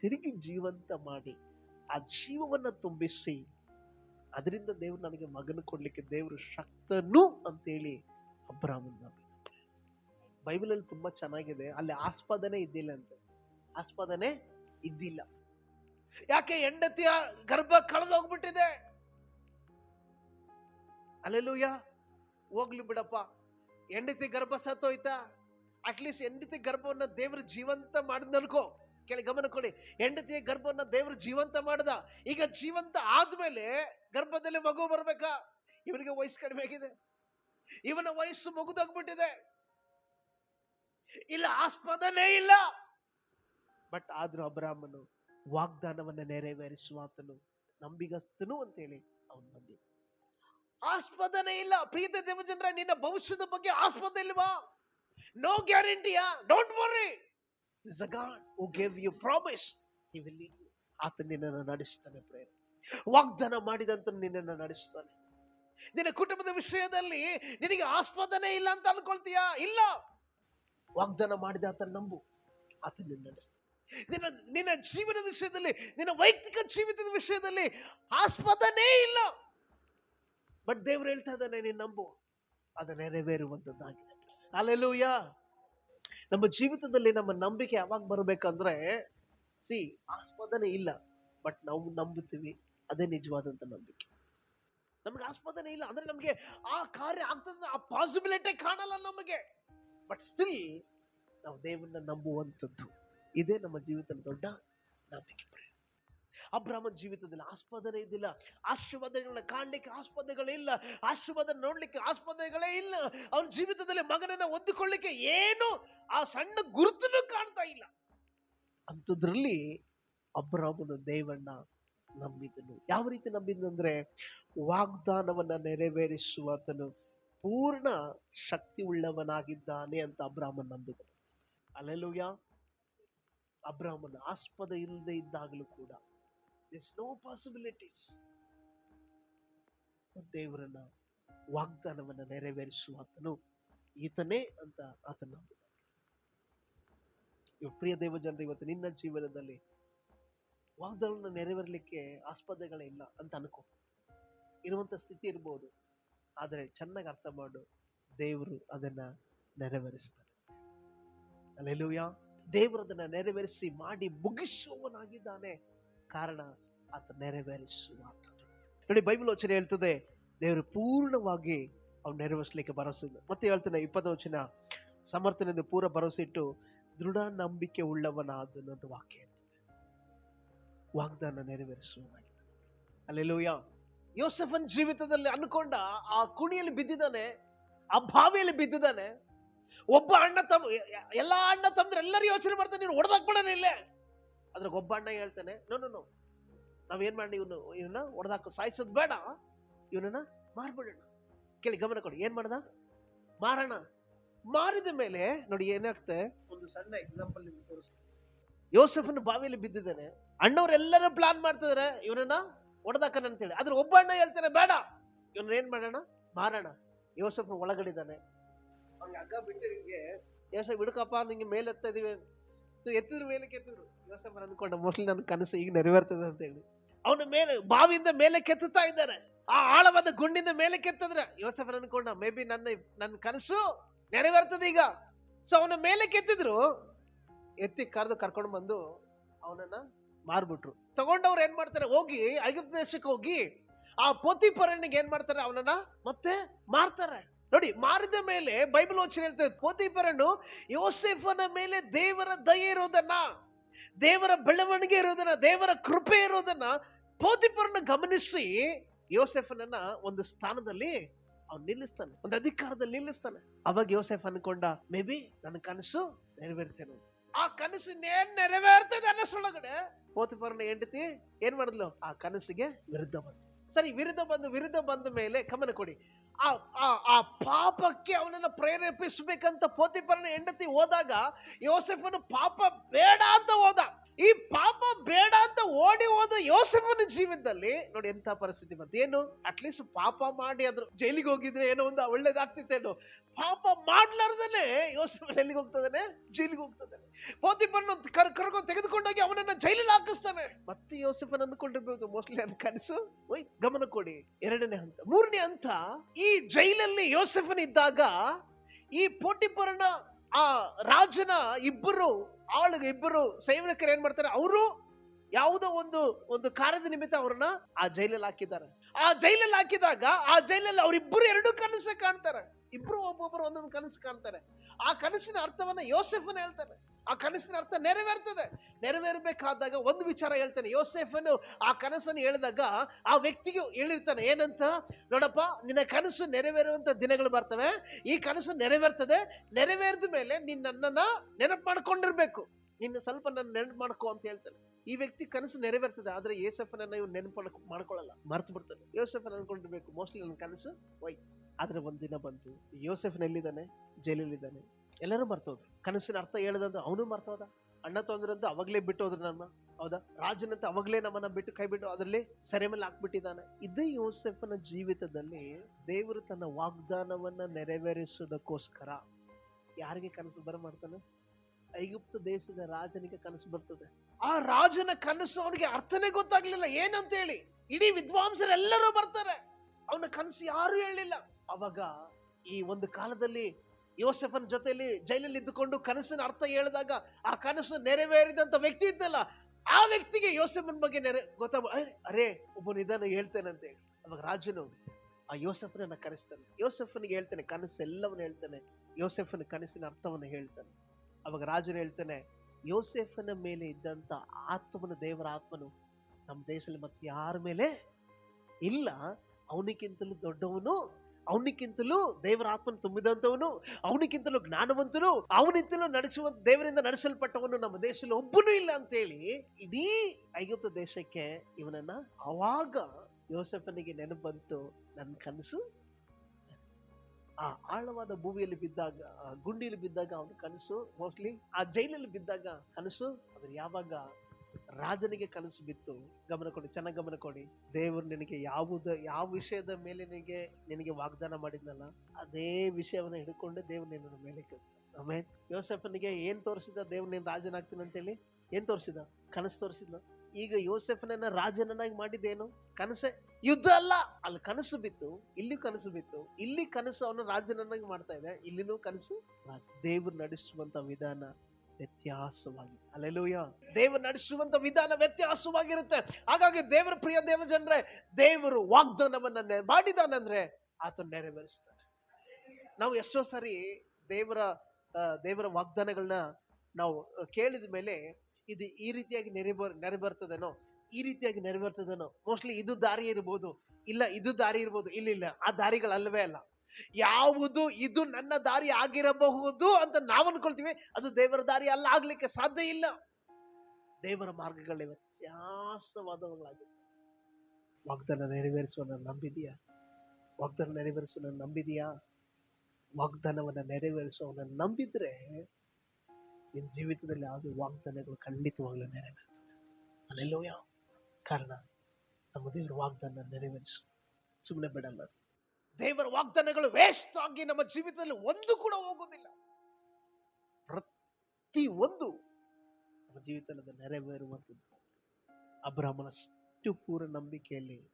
Speaker 1: ತಿರುಗಿ ಜೀವಂತ ಮಾಡಿ, ಆ ಜೀವವನ್ನ ತುಂಬಿಸಿ, ಅದರಿಂದ ದೇವ್ರು ನನಗೆ ಮಗನ ಕೊಡ್ಲಿಕ್ಕೆ ದೇವರು ಶಕ್ತನು ಅಂತೇಳಿ ಅಬ್ರಾಹ್ಮನ್ ಬೈಬಲಲ್ಲಿ ತುಂಬಾ ಚೆನ್ನಾಗಿದೆ, ಅಲ್ಲಿ ಆಸ್ಪದನೆ ಇದ್ದಿಲ್ಲ ಅಂತ. ಆಸ್ಪದನೆ ಇದ್ದಿಲ್ಲ. ಯಾಕೆ ಹೆಂಡತಿಯ ಗರ್ಭ ಕಳೆದೋಗ್ಬಿಟ್ಟಿದೆ? ಅಲ್ಲೆಲ್ಲೂಯ್ಯ ಹೋಗ್ಲಿ ಬಿಡಪ್ಪ. ಹೆಂಡತಿ ಗರ್ಭ ಸತ್ತೋಯ್ತಾ? ಅಟ್ಲೀಸ್ಟ್ ಹೆಂಡತಿ ಗರ್ಭವನ್ನ ದೇವರು ಜೀವಂತ ಮಾಡಿದ್ ಅನ್ಕೋ ಕೇಳಿ ಗಮನ ಕೊಡಿ. ಹೆಂಡತಿಯ ಗರ್ಭವನ್ನ ದೇವರು ಜೀವಂತ ಮಾಡ್ದ. ಈಗ ಜೀವಂತ ಆದ್ಮೇಲೆ ಗರ್ಭದಲ್ಲಿ ಮಗು ಬರ್ಬೇಕಾ? ಇವನಿಗೆ ವಯಸ್ಸು ಕಡಿಮೆ ಆಗಿದೆ. ಇವನ ವಯಸ್ಸು ಮುಗಿದೋಗ್ಬಿಟ್ಟಿದೆ. ಇಲ್ಲ, ಆಸ್ಪದನೇ ಇಲ್ಲ. ಬಟ್ ಆದ್ರೂ ಅಬ್ರಾಹ್ಮನು ವಾಗ್ದಾನವನ್ನ ನೆರವೇರಿಸುವಾತನು, ನಂಬಿಗಸ್ತನು ಅಂತೇಳಿ ಅವನು ನಂಬಿದ. ಆಸ್ಪದನೇ ಇಲ್ಲ. ಪ್ರೀತ ದೇವಜನರ, ನಿನ್ನ ಭವಿಷ್ಯದ ಬಗ್ಗೆ ಆಸ್ಪದ ಇಲ್ವಾ? No is a God who gave you promise he will lead you ಆತ ನಿನ್ನನ್ನು ನಡೆಸ್ತಾನೆ ಪ್ರೇಮ ವಾಗ್ದಾನ ಮಾಡಿದಂತ ನಿನ್ನನ್ನು ನಡೆಸ್ತಾನೆ ನಿನ್ನ ಕುಟುಂಬದ ವಿಷಯದಲ್ಲಿ ನಿನಗೆ ಆಸ್ಪದನೆ ಇಲ್ಲ ಅಂತ ಅನ್ಕೊಳ್ತೀಯಾ? ಇಲ್ಲ. ವಾಗ್ದಾನ ಮಾಡಿದ ಆತ ನಂಬು. ಆತ ನಿನ್ನ ನಡೆಸ್ತಾನೆ ನಿನ್ನ ನಿನ್ನ ಜೀವನ ವಿಷಯದಲ್ಲಿ, ನಿನ್ನ ವೈಯಕ್ತಿಕ ಜೀವಿತದ ವಿಷಯದಲ್ಲಿ ಆಸ್ಪದನೇ ಇಲ್ಲ. ಬಟ್ ದೇವ್ರು ಹೇಳ್ತಾ ಇದ್ದಾನೆ, ನೀನು ನಂಬು. ಅದು ನೆರವೇರುವಂತದ್ದಾಗಿದೆ ಅಲ್ಲೆಲ್ಲೂಯ ನಮ್ಮ ಜೀವಿತದಲ್ಲಿ ನಮ್ಮ ನಂಬಿಕೆ ಯಾವಾಗ ಬರಬೇಕಂದ್ರೆ ಸಿ ಆಸ್ಪದನೆ ಇಲ್ಲ ಬಟ್ ನಾವು ನಂಬುತ್ತೀವಿ. ಅದೇ ನಿಜವಾದಂತ ನಂಬಿಕೆ. ನಮ್ಗೆ ಆಸ್ಪದನೆ ಇಲ್ಲ, ಅಂದ್ರೆ ನಮಗೆ ಆ ಕಾರ್ಯ ಆಗ್ತದ, ಆ ಪಾಸಿಬಿಲಿಟಿ ಕಾಣಲ್ಲ ನಮಗೆ. ಬಟ್ ಸ್ಟಿಲ್ ನಾವು ದೇವನ್ನ ನಂಬುವಂಥದ್ದು. ಇದೇ ನಮ್ಮ ಜೀವಿತದ ದೊಡ್ಡ ನಂಬಿಕೆ. ಅಬ್ರಾಹ್ಮನ್ ಜೀವಿತದಲ್ಲಿ ಆಸ್ಪದನೆ ಇದ್ದಿಲ್ಲ. ಆಶೀರ್ವಾದಗಳನ್ನ ಕಾಣ್ಲಿಕ್ಕೆ ಆಸ್ಪದಗಳಿಲ್ಲ ಆಶೀರ್ವಾದ ನೋಡ್ಲಿಕ್ಕೆ ಆಸ್ಪದಗಳೇ ಇಲ್ಲ. ಅವನ ಜೀವಿತದಲ್ಲಿ ಮಗನನ್ನ ಹೊಂದಿಕೊಳ್ಳಿಕ್ಕೆ ಏನು ಆ ಸಣ್ಣ ಗುರುತನ್ನು ಕಾಣ್ತಾ ಇಲ್ಲ. ಅಂಥದ್ರಲ್ಲಿ ಅಬ್ರಾಹ್ಮನ ದೇವಣ್ಣ ನಂಬಿದನು. ಯಾವ ರೀತಿ ನಂಬಿದಂದ್ರೆ ವಾಗ್ದಾನವನ್ನ ನೆರವೇರಿಸುವಾತನು. ಪೂರ್ಣ ಶಕ್ತಿ ಉಳ್ಳವನಾಗಿದ್ದಾನೆ ಅಂತ ಅಬ್ರಾಹ್ಮನ್ ನಂಬಿದನು. ಅಲ್ಲೆಲ್ಲೂಯ ಅಬ್ರಾಹ್ಮನ ಆಸ್ಪದ ಇಲ್ಲದೆ ಇದ್ದಾಗಲೂ ಕೂಡ ದಿಸ್ ನೋ ಪಾಸಿಬಿಲಿಟೀಸ್ ದೇವರನ್ನ ವಾಗ್ದಾನವನ್ನ ನೆರವೇರಿಸುವಾತನು ಈತನೇ ಅಂತ ಆತನ ಪ್ರಿಯ ದೇವ ಜನರು ಇವತ್ತು ನಿನ್ನ ಜೀವನದಲ್ಲಿ ವಾಗ್ದಾನವನ್ನು ನೆರವೇರಲಿಕ್ಕೆ ಆಸ್ಪದಗಳೇ ಇಲ್ಲ ಅಂತ ಅನ್ಕೋ. ಇರುವಂತ ಸ್ಥಿತಿ ಇರ್ಬೋದು, ಆದರೆ ಚೆನ್ನಾಗಿ ಅರ್ಥ ಮಾಡು, ದೇವರು ಅದನ್ನ ನೆರವೇರಿಸ್ತಾರೆ. ಅಲ್ಲೆಲ್ಲೂಯ ದೇವರು ಅದನ್ನ ನೆರವೇರಿಸಿ ಮಾಡಿ ಮುಗಿಸುವವನಾಗಿದ್ದಾನೆ. ಕಾರಣ ಆತ ನೆರವೇರಿಸುವ ನೋಡಿ, ಬೈಬಲ್ ವಚನ ಹೇಳ್ತದೆ, ದೇವರು ಪೂರ್ಣವಾಗಿ ಅವ್ನು ನೆರವೇರಿಸಲಿಕ್ಕೆ ಭರವಸೆ. ಮತ್ತೆ ಹೇಳ್ತಾನೆ, ಇಪ್ಪತ್ತು ವಚನ, ಸಮರ್ಥನೆಯಿಂದ ಪೂರ ಭರವಸೆ ಇಟ್ಟು ದೃಢ ನಂಬಿಕೆ ಉಳ್ಳವನಾದನು ಅಂತ ವಾಕ್ಯ ಹೇಳ್ತದೆ. ವಾಗ್ದಾನ ನೆರವೇರಿಸುವ ಅಲ್ಲೆಲ್ಲೂಯ ಯೋಸೆಫನ್ ಜೀವಿತದಲ್ಲಿ ಅನ್ಕೊಂಡ, ಆ ಕುಣಿಯಲ್ಲಿ ಬಿದ್ದಿದ್ದಾನೆ, ಆ ಬಾವಿಯಲ್ಲಿ ಬಿದ್ದಿದ್ದಾನೆ, ಒಬ್ಬ ಅಣ್ಣ ತಮ್ಮ, ಎಲ್ಲಾ ಅಣ್ಣ ತಮ್ಮದ್ರೆ ಎಲ್ಲರೂ ಯೋಚನೆ ಮಾಡ್ತಾನೆ ನೀನು ಹೊಡೆದಾಕ್ಬಿಡೋಣ ಇಲ್ಲೇ. ಅದ್ರಾಗ ಒಬ್ಬ ಅಣ್ಣ ಹೇಳ್ತಾನೆ ನೋ ನಾವೇನ್ ಮಾಡಿ ಇವನು ಇವನ್ನ ಹೊಡೆದಾಕ ಸಾಯಿಸೋದು ಬೇಡ. ಇವನನ್ನ ಮಾರ್ಬಿಡೋಣ. ಕೇಳಿ, ಗಮನ ಕೊಡಿ, ಏನು ಮಾಡ್ದ? ಮಾರಣ. ಮಾರಿದ ಮೇಲೆ, ನೋಡಿ ಏನಾಗ್ತದೆ ಒಂದು ಸಣ್ಣ ಎಕ್ಸಾಂಪಲ್ ನಿಮ್ಗೆ ತೋರಿಸ್ತೀನಿ. ಯೋಸಫನ ಬಾವಿಯಲ್ಲಿ ಬಿದ್ದಿದ್ದಾನೆ. ಅಣ್ಣವ್ರೆಲ್ಲರೂ ಪ್ಲಾನ್ ಮಾಡ್ತಿದಾರೆ, ಇವನನ್ನ ಹೊಡೆದಾಕನ ಅಂತೇಳಿ. ಆದ್ರೆ ಒಬ್ಬ ಅಣ್ಣ ಹೇಳ್ತಾನೆ, ಬೇಡ. ಇವನ್ನ ಏನ್ ಮಾಡೋಣ? ಮಾರಣ. ಯೋಸಫ್ ಒಳಗಡಿದಾನೆ ಅವ್ನಿಗೆ ಹಗ್ಗ ಬಿಟ್ಟು ಹಿಂಗೆ, ಯೋಸಫ್, ಹಿಡ್ಕಪ್ಪ, ನಿಂಗೆ ಮೇಲೆ ಎತ್ತಾ ಇದೀವಿ ಎತ್ತಿದ್ರು, ಮೇಲಕ್ಕೆ ಕೆತ್ತಿದ್ರು ಯೋಸಫ್ ಅನ್ಕೊಂಡ ಮೋಸ್ಟ್ಲಿ ನನ್ನ ಕನಸು ಈಗ ನೆರವೇರ್ತದೆ ಅಂತ ಹೇಳಿ. ಅವನ ಮೇಲೆ, ಬಾವಿಯಿಂದ ಮೇಲೆ ಕೆತ್ತುತ್ತಾ ಇದ್ದಾರೆ. ಆ ಆಳವಾದ ಗುಂಡಿಂದ ಮೇಲೆ ಕೆತ್ತಿದ್ರೆ ಯೋಸಫ್ ಅನ್ಕೊಂಡ ಮೇ ಬಿ ನನ್ನ ನನ್ನ ಕನಸು ನೆರವೇರ್ತದೆ ಈಗ. ಸೊ ಅವನ ಮೇಲೆ ಕೆತ್ತಿದ್ರು ಎತ್ತಿ ಕರೆದು ಕರ್ಕೊಂಡು ಬಂದು ಅವನನ್ನ ಮಾರ್ಬಿಟ್ರು. ತಗೊಂಡವ್ರು ಏನ್ ಮಾಡ್ತಾರೆ? ಹೋಗಿ ಐಗುಪ್ತ ದೇಶಕ್ಕೆ ಹೋಗಿ, ಆ ಪೋತಿಪರನಿಗೆ ಏನ್ ಮಾಡ್ತಾರೆ? ಅವನನ್ನ ಮತ್ತೆ ಮಾರ್ತಾರೆ. ನೋಡಿ, ಮಾರಿದ ಮೇಲೆ ಬೈಬಲ್ ವಚನ ಹೇಳ್ತದೆ ಪೋತಿಪರನು ಯೋಸೆಫನ ಮೇಲೆ ದೇವರ ದಯೆ ಇರೋದನ್ನ, ದೇವರ ಬೆಳವಣಿಗೆ ಇರೋದನ್ನ, ದೇವರ ಕೃಪೆ ಇರೋದನ್ನ ಪೋತಿಪರನ ಗಮನಿಸಿ ಯೋಸೆಫನನ್ನ ಒಂದು ಸ್ಥಾನದಲ್ಲಿ ಅವ್ನು ನಿಲ್ಲಿಸ್ತಾನೆ. ಒಂದು ಅಧಿಕಾರದಲ್ಲಿ ನಿಲ್ಲಿಸ್ತಾನೆ. ಅವಾಗ ಯೋಸೆಫ್ ಅನ್ಕೊಂಡ, ಮೇ ಬಿ ನನ್ನ ಕನಸು ನೆರವೇರ್ತೇನೆ? ಆ ಕನಸು ನೆರವೇರ್ತದೆ ಅನ್ನೋಷ್ರೊಳಗಡೆ ಪೋತಿಪರನ ಹೆಂಡತಿ ಏನ್ ಮಾಡಿದ್ಲು? ಆ ಕನಸಿಗೆ ವಿರುದ್ಧ ಬಂದು ಸರಿ, ವಿರುದ್ಧ ಬಂದು, ವಿರುದ್ಧ ಬಂದ ಮೇಲೆ, ಗಮನ ಕೊಡಿ. ಆ ಪಾಪಕ್ಕೆ ಅವನನ್ನು ಪ್ರೇರೇಪಿಸಬೇಕಂತ ಪೋತಿಪರನ ಹೆಂಡತಿ ಹೋದಾಗ ಯೋಸೆಫನು ಪಾಪ ಬೇಡ ಅಂತ ಹೋದ. ಈ ಪಾಪ ಬೇಡ ಅಂತ ಓಡಿ ಹೋದ ಯೋಸೆಫನ ಜೀವನದಲ್ಲಿ ನೋಡಿ ಎಂತ ಪರಿಸ್ಥಿತಿ ಬಂತು. ಏನು? ಅಟ್ಲೀಸ್ಟ್ ಪಾಪ ಮಾಡಿ ಅದ್ರ ಜೈಲಿಗೆ ಹೋಗಿದ್ರೆ ಏನೋ ಒಂದು ಒಳ್ಳೇದಾಗ್ತಿತ್ತೇನೋ ಪಾಪ ಮಾಡ್ಲಾರ್ದನೆ ಯೋಸೆಫನ್ ಎಲ್ಲಿಗೆ ಹೋಗ್ತದಾನೆ ಜೈಲಿಗೆ ಹೋಗ್ತದಾನೆ ಪೋತಿಪನ್ನು ಕರ್, ಕರ್ಕೊಂಡು ತೆಗೆದುಕೊಂಡೋಗಿ ಅವನನ್ನ ಜೈಲಲ್ಲಿ ಹಾಕಿಸ್ತಾನೆ. ಮತ್ತೆ ಯೋಸೆಫನ್ ಅಂದ್ಕೊಂಡಿರ್ಬೋದು ಮೋಸ್ಟ್ಲಿ ನನ್ನ ಕನಸು. ಓಯ್, ಗಮನ ಕೊಡಿ. ಎರಡನೇ ಹಂತ. ಮೂರನೇ ಹಂತ, ಈ ಜೈಲಲ್ಲಿ ಯೋಸೆಫನ್ ಇದ್ದಾಗ ಈ ಪೋಟಿಪರನ ಆ ರಾಜನ ಇಬ್ಬರು ಆಳುಗ ಇಬ್ಬರು ಸೈನಿಕರು ಏನ್ ಮಾಡ್ತಾರೆ? ಅವರು ಯಾವುದೋ ಒಂದು ಒಂದು ಕಾರ್ಯದ ನಿಮಿತ್ತ ಅವ್ರನ್ನ ಆ ಜೈಲಲ್ಲಿ ಹಾಕಿದ್ದಾರೆ. ಆ ಜೈಲಲ್ಲಿ ಹಾಕಿದಾಗ ಆ ಜೈಲಲ್ಲಿ ಅವರಿಬ್ಬರು ಎರಡು ಕನಸು ಕಾಣ್ತಾರೆ. ಇಬ್ರು ಒಬ್ಬೊಬ್ಬರು ಒಂದೊಂದು ಕನಸು ಕಾಣ್ತಾರೆ. ಆ ಕನಸಿನ ಅರ್ಥವನ್ನ ಯೋಸೆಫನ್ ಹೇಳ್ತಾನೆ. ಆ ಕನಸಿನ ಅರ್ಥ ನೆರವೇರ್ತದೆ. ನೆರವೇರಬೇಕಾದಾಗ ಒಂದು ವಿಚಾರ ಹೇಳ್ತಾನೆ. ಯೋಸೆಫನು ಆ ಕನಸನ್ನು ಹೇಳಿದಾಗ ಆ ವ್ಯಕ್ತಿಗೂ ಹೇಳಿರ್ತಾನೆ, ಏನಂತ? ನೋಡಪ್ಪ, ನಿನ್ನ ಕನಸು ನೆರವೇರುವಂಥ ದಿನಗಳು ಬರ್ತವೆ. ಈ ಕನಸು ನೆರವೇರ್ತದೆ. ನೆರವೇರಿದ ಮೇಲೆ ನೀನ್ ನನ್ನನ್ನ ನೆನಪು ಮಾಡ್ಕೊಂಡಿರ್ಬೇಕು. ನಿನ್ನ ಸ್ವಲ್ಪ ನನ್ನ ನೆನಪು ಮಾಡ್ಕೊ ಅಂತ ಹೇಳ್ತಾನೆ. ಈ ವ್ಯಕ್ತಿ ಕನಸು ನೆರವೇರ್ತದೆ, ಆದ್ರೆ ಯೋಸೆಫನನ್ನು ಇವ್ನು ನೆನಪು ಮಾಡ್ಕೊಳ್ಳಲ್ಲ. ಮರ್ತು ಬಿಡ್ತಾನೆ. ಯೋಸೆಫನ್ ಅನ್ಕೊಂಡಿರ್ಬೇಕು, ಮೋಸ್ಟ್ಲಿ ನನ್ನ ಕನಸು ಹೋಯ್ತು ಆದ್ರೆ ಒಂದಿನ ಬಂತು. ಯೋಸೆಫನ್ ಎಲ್ಲಿದ್ದಾನೆ? ಜೈಲಲ್ಲಿದ್ದಾನೆ. ಎಲ್ಲರೂ ಮರ್ತೋದ್ರು. ಕನಸಿನ ಅರ್ಥ ಹೇಳದಂತ ಅವನು ಮರ್ತೋದ, ಅಣ್ಣ ತೊಂದ್ರಂತ ಅವಾಗಲೇ ಬಿಟ್ಟು ಹೋದ್ರು ನಮ್ಮ, ಹೌದಾ? ರಾಜನಂತ ಅವಾಗಲೇ ನಮ್ಮನ್ನ ಬಿಟ್ಟು ಕೈ ಬಿಟ್ಟು ಅದರಲ್ಲಿ ಸೆರೆ ಮೇಲೆ ಹಾಕ್ಬಿಟ್ಟಿದ್ದಾನೆ. ಇದೇ ಯೋಸೆಫನ ಜೀವಿತದಲ್ಲಿ ದೇವರು ತನ್ನ ವಾಗ್ದಾನವನ್ನ ನೆರವೇರಿಸೋದಕ್ಕೋಸ್ಕರ ಯಾರಿಗೆ ಕನಸು ಬರ ಮಾಡ್ತಾನೆ ಐಗುಪ್ತ ದೇಶದ ರಾಜನಿಗೆ ಕನಸು ಬರ್ತದೆ. ಆ ರಾಜನ ಕನಸು ಅವನಿಗೆ ಅರ್ಥನೇ ಗೊತ್ತಾಗ್ಲಿಲ್ಲ. ಏನಂತ ಹೇಳಿ ಇಡೀ ವಿದ್ವಾಂಸರೆಲ್ಲರೂ ಬರ್ತಾರೆ. ಅವನ ಕನಸು ಯಾರು ಹೇಳಲಿಲ್ಲ. ಅವಾಗ ಈ ಒಂದು ಕಾಲದಲ್ಲಿ ಯೋಸೆಫನ್ ಜೊತೆಯಲ್ಲಿ ಜೈಲಲ್ಲಿ ಇದ್ದುಕೊಂಡು ಕನಸಿನ ಅರ್ಥ ಹೇಳಿದಾಗ ಆ ಕನಸು ನೆರವೇರಿದಂಥ ವ್ಯಕ್ತಿ ಇದ್ದಲ್ಲ, ಆ ವ್ಯಕ್ತಿಗೆ ಯೋಸೆಫನ್ ಬಗ್ಗೆ ನೆರೆ, ಗೊತ್ತಾಗ ಅರೇ ಒಬ್ಬನಿದಾನ ಹೇಳ್ತೇನೆ ಅಂತ ಹೇಳಿ. ಅವಾಗ ರಾಜನು ಆ ಯೋಸೆಫನನ್ನ ಕರೆಸ್ತಾನೆ. ಯೋಸೆಫನಿಗೆ ಹೇಳ್ತಾನೆ ಕನಸು ಎಲ್ಲವನ್ನ ಹೇಳ್ತಾನೆ, ಯೋಸೆಫನ ಕನಸಿನ ಅರ್ಥವನ್ನು ಹೇಳ್ತಾನೆ. ಅವಾಗ ರಾಜನು ಹೇಳ್ತಾನೆ, ಯೋಸೆಫನ ಮೇಲೆ ಇದ್ದಂತ ಆತ್ಮನ, ದೇವರ ಆತ್ಮನು ನಮ್ಮ ದೇಶದಲ್ಲಿ ಮತ್ತೆ ಯಾರ ಮೇಲೆ ಇಲ್ಲ. ಅವನಿಗಿಂತಲೂ ದೊಡ್ಡವನು ಅವನಿಗಿಂತಲೂ ದೇವರ ಆತ್ಮನ ತುಂಬಿದಂತವನು ಅವನಿಗಿಂತಲೂ ಜ್ಞಾನವಂತನು, ಅವನಿಂತಲೂ ನಡೆಸುವ ದೇವರಿಂದ ನಡೆಸಲ್ಪಟ್ಟವನು ನಮ್ಮ ದೇಶದಲ್ಲಿ ಒಬ್ಬನೂ ಇಲ್ಲ ಅಂತೇಳಿ ಇಡೀ ಐಗುಪ್ತ ದೇಶಕ್ಕೆ ಇವನನ್ನ ಅವಾಗ ಯೋಸೆಫನಿಗೆ ನೆನಪು ಬಂತು ನನ್ನ ಕನಸು. ಆ ಆಳವಾದ ಭೂಮಿಯಲ್ಲಿ ಬಿದ್ದಾಗ ಗುಂಡಿಯಲ್ಲಿ ಬಿದ್ದಾಗ ಅವನ ಕನಸು, ಮೋಸ್ಟ್ಲಿ ಆ ಜೈಲಲ್ಲಿ ಬಿದ್ದಾಗ ಕನಸು, ಅದ್ರ ಯಾವಾಗ ರಾಜನಿಗೆ ಕನಸು ಬಿತ್ತು. ಗಮನ ಕೊಡಿ ಚೆನ್ನಾಗಿ ಗಮನ ಕೊಡಿ. ದೇವರು ನಿನಗೆ ಯಾವುದ, ಯಾವ ವಿಷಯದ ಮೇಲೆ ನಿನಗೆ ನಿನಗೆ ವಾಗ್ದಾನ ಮಾಡಿದ್ನಲ್ಲ, ಅದೇ ವಿಷಯವನ್ನ ಹಿಡ್ಕೊಂಡೆ ದೇವ್ರು ನಿನ್ನ ಮೇಲೆ ಆಮೇಲೆ ಯೋಸೆಫನಿಗೆ ಏನ್ ತೋರಿಸಿದ? ದೇವ್ರು ನೀನು ರಾಜನಾಗ್ತೀನಿ ಅಂತೇಳಿ ಏನ್ ತೋರಿಸಿದ? ಕನಸು ತೋರಿಸಿದ ಈಗ ಯೋಸೆಫನನ್ನ ರಾಜನನ್ನಾಗಿ ಮಾಡಿದ್ದೇನು? ಕನಸೆ? ಯುದ್ಧ ಅಲ್ಲ. ಅಲ್ಲಿ ಕನಸು ಬಿತ್ತು ಇಲ್ಲಿ ಕನಸು ಬಿತ್ತು. ಇಲ್ಲಿ ಕನಸು ಅವನು ರಾಜನನ್ನಾಗಿ ಮಾಡ್ತಾ ಇದೆ ಇಲ್ಲಿನೂ ಕನಸು ರಾಜ. ದೇವ್ರು ನಡೆಸುವಂತ ವಿಧಾನ. ವ್ಯತ್ಯಾಸವಾಗಿ. ಅಲೆಲೂಯ ದೇವರು ನಡೆಸುವಂತ ವಿಧಾನ ವ್ಯತ್ಯಾಸವಾಗಿರುತ್ತೆ. ಹಾಗಾಗಿ ದೇವರ ಪ್ರಿಯ ದೇವ ಜನರೇ ದೇವರು ವಾಗ್ದಾನವನ್ನ ಮಾಡಿದಾನಂದ್ರೆ ಆತ ನೆರವೇರಿಸ್ತಾನೆ. ನಾವು ಎಷ್ಟೋ ಸರಿ ದೇವರ ದೇವರ ವಾಗ್ದಾನಗಳನ್ನ ನಾವು ಕೇಳಿದ ಮೇಲೆ ಇದು ಈ ರೀತಿಯಾಗಿ ನೆರೆಬರ್ ನೆರೆಬರ್ತದೇನೋ, ಈ ರೀತಿಯಾಗಿ ನೆರವೇರ್ತದೇನೋ ಮೋಸ್ಟ್ಲಿ ಇದು ದಾರಿ ಇರ್ಬೋದು, ಇಲ್ಲ ಇದು ದಾರಿ ಇರ್ಬೋದು, ಇಲ್ಲ ಇಲ್ಲ, ಆ ದಾರಿಗಳಲ್ಲವೇ ಅಲ್ಲ. ಯಾವುದು ಇದು ನನ್ನ ದಾರಿ ಆಗಿರಬಹುದು ಅಂತ ನಾವು ಅನ್ಕೊಳ್ತೀವಿ. ಅದು ದೇವರ ದಾರಿ ಅಲ್ಲ, ಆಗ್ಲಿಕ್ಕೆ ಸಾಧ್ಯ ಇಲ್ಲ. ದೇವರ ಮಾರ್ಗಗಳೇ ವ್ಯತ್ಯಾಸವಾದವುಗಳಾಗಿವೆ. ವಾಗ್ದಾನ ನೆರವೇರಿಸುವ ನಂಬಿದೀಯ? ವಾಗ್ದಾನ ನೆರವೇರಿಸೋನ ನಂಬಿದೀಯಾ? ವಾಗ್ದಾನವನ್ನು ನೆರವೇರಿಸೋವನ್ನ ನಂಬಿದ್ರೆ ನಿನ್ನ ಜೀವಿತದಲ್ಲಿ ಯಾವುದೇ ವಾಗ್ದಾನಗಳು ಖಂಡಿತವಾಗ್ಲೂ ನೆರವೇರ್ತದೆ. ಯಾವ ಕಾರಣ, ನಮ್ಮ ದೇವರು ವಾಗ್ದಾನ ನೆರವೇರಿಸು. ಸುಮ್ಮನೆ ಬಿಡಲ್ಲ. ದೇವರ ವಾಗ್ದಾನಗಳು ವೇಸ್ಟ್ ಆಗಿ ನಮ್ಮ ಜೀವಿತದಲ್ಲಿ ಒಂದು ಕೂಡ ಹೋಗೋದಿಲ್ಲ ಪ್ರತಿ ಒಂದು ನಮ್ಮ ಜೀವಿತದಲ್ಲಿ ನೆರವೇರುವಂಥದ್ದು ಅಬ್ರಾಹ್ಮನಷ್ಟು ಪೂರ್ಣ ನಂಬಿಕೆಯಲ್ಲಿ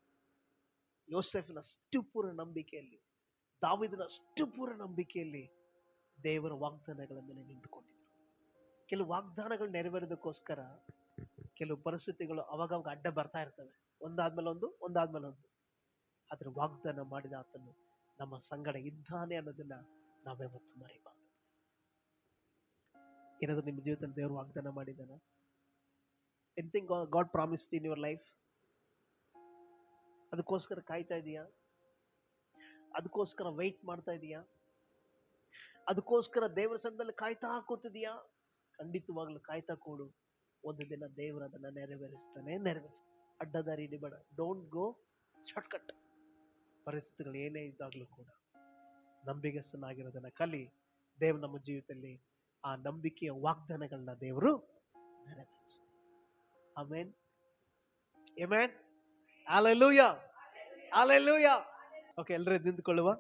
Speaker 1: ಯೋಸೆಫ್ನಷ್ಟು ಪೂರ್ಣ ನಂಬಿಕೆಯಲ್ಲಿ ದಾವಿದನಷ್ಟು ಪೂರ್ಣ ನಂಬಿಕೆಯಲ್ಲಿ ದೇವರ ವಾಗ್ದಾನಗಳ ಮೇಲೆ ನಿಂತುಕೊಂಡಿದ್ರು. ಕೆಲವು ವಾಗ್ದಾನಗಳು ನೆರವೇರೋದಕ್ಕೋಸ್ಕರ, ಕೆಲವು ಪರಿಸ್ಥಿತಿಗಳು ಅವಾಗವಾಗ ಅಡ್ಡ ಬರ್ತಾ ಇರ್ತವೆ. ಒಂದಾದ್ಮೇಲೆ ಒಂದು ಒಂದಾದ್ಮೇಲೆ ಒಂದು. ಆದ್ರೆ ವಾಗ್ದಾನ ಮಾಡಿದ ಆತನು ನಮ್ಮ ಸಂಗಡ ಇದ್ದಾನೆ ಅನ್ನೋದನ್ನ ನಾವ್ಯಾವತ್ತು ಮರಿಬಾರ್ದು. ಏನಾದ್ರೂ ನಿಮ್ಮ ಜೀವಿತದಲ್ಲಿ ದೇವರು ವಾಗ್ದಾನ ಮಾಡಿದಾನ anything God promise in your life ಅದಕ್ಕೋಸ್ಕರ ಕಾಯ್ತಾ ಇದೀಯಾ? ಅದಕ್ಕೋಸ್ಕರ ವೆಯ್ಟ್ ಮಾಡ್ತಾ ಇದೀಯಾ? ಅದಕ್ಕೋಸ್ಕರ ದೇವರ ಸಂದಲ್ಲಿ ಕಾಯ್ತಾ ಕೂತಿದೀಯಾ? ಖಂಡಿತವಾಗ್ಲೂ ಕಾಯ್ತಾ ಕೂಡು. ಒಂದು ದಿನ ದೇವರು ಅದನ್ನ ನೆರವೇರಿಸ್ತಾನೆ ನೆರವೇರಿಸ್ತಾನೆ. ಅಡ್ಡದಾರಿ ಹಿಡಿಬೇಡ. ಡೋಂಟ್ ಗೋ ಶಾರ್ಟ್ಕಟ್ ಪರಿಸ್ಥಿತಿಗಳು ಏನೇ ಇದ್ದಾಗಲೂ ಕೂಡ ನಂಬಿಕೆಸ್ತನಾಗಿರೋದನ್ನ ಕಲಿ ದೇವ್ ನಮ್ಮ ಜೀವಿತದಲ್ಲಿ ಆ ನಂಬಿಕೆಯ ವಾಗ್ದಾನಗಳನ್ನ ದೇವರು ನೆರವೇರಿಸ್ತಾರೆ amen. Amen alleluia alleluia okay, ಎಲ್ಲರೂ ನಿಂತ್ಕೊಳ್ಳುವ.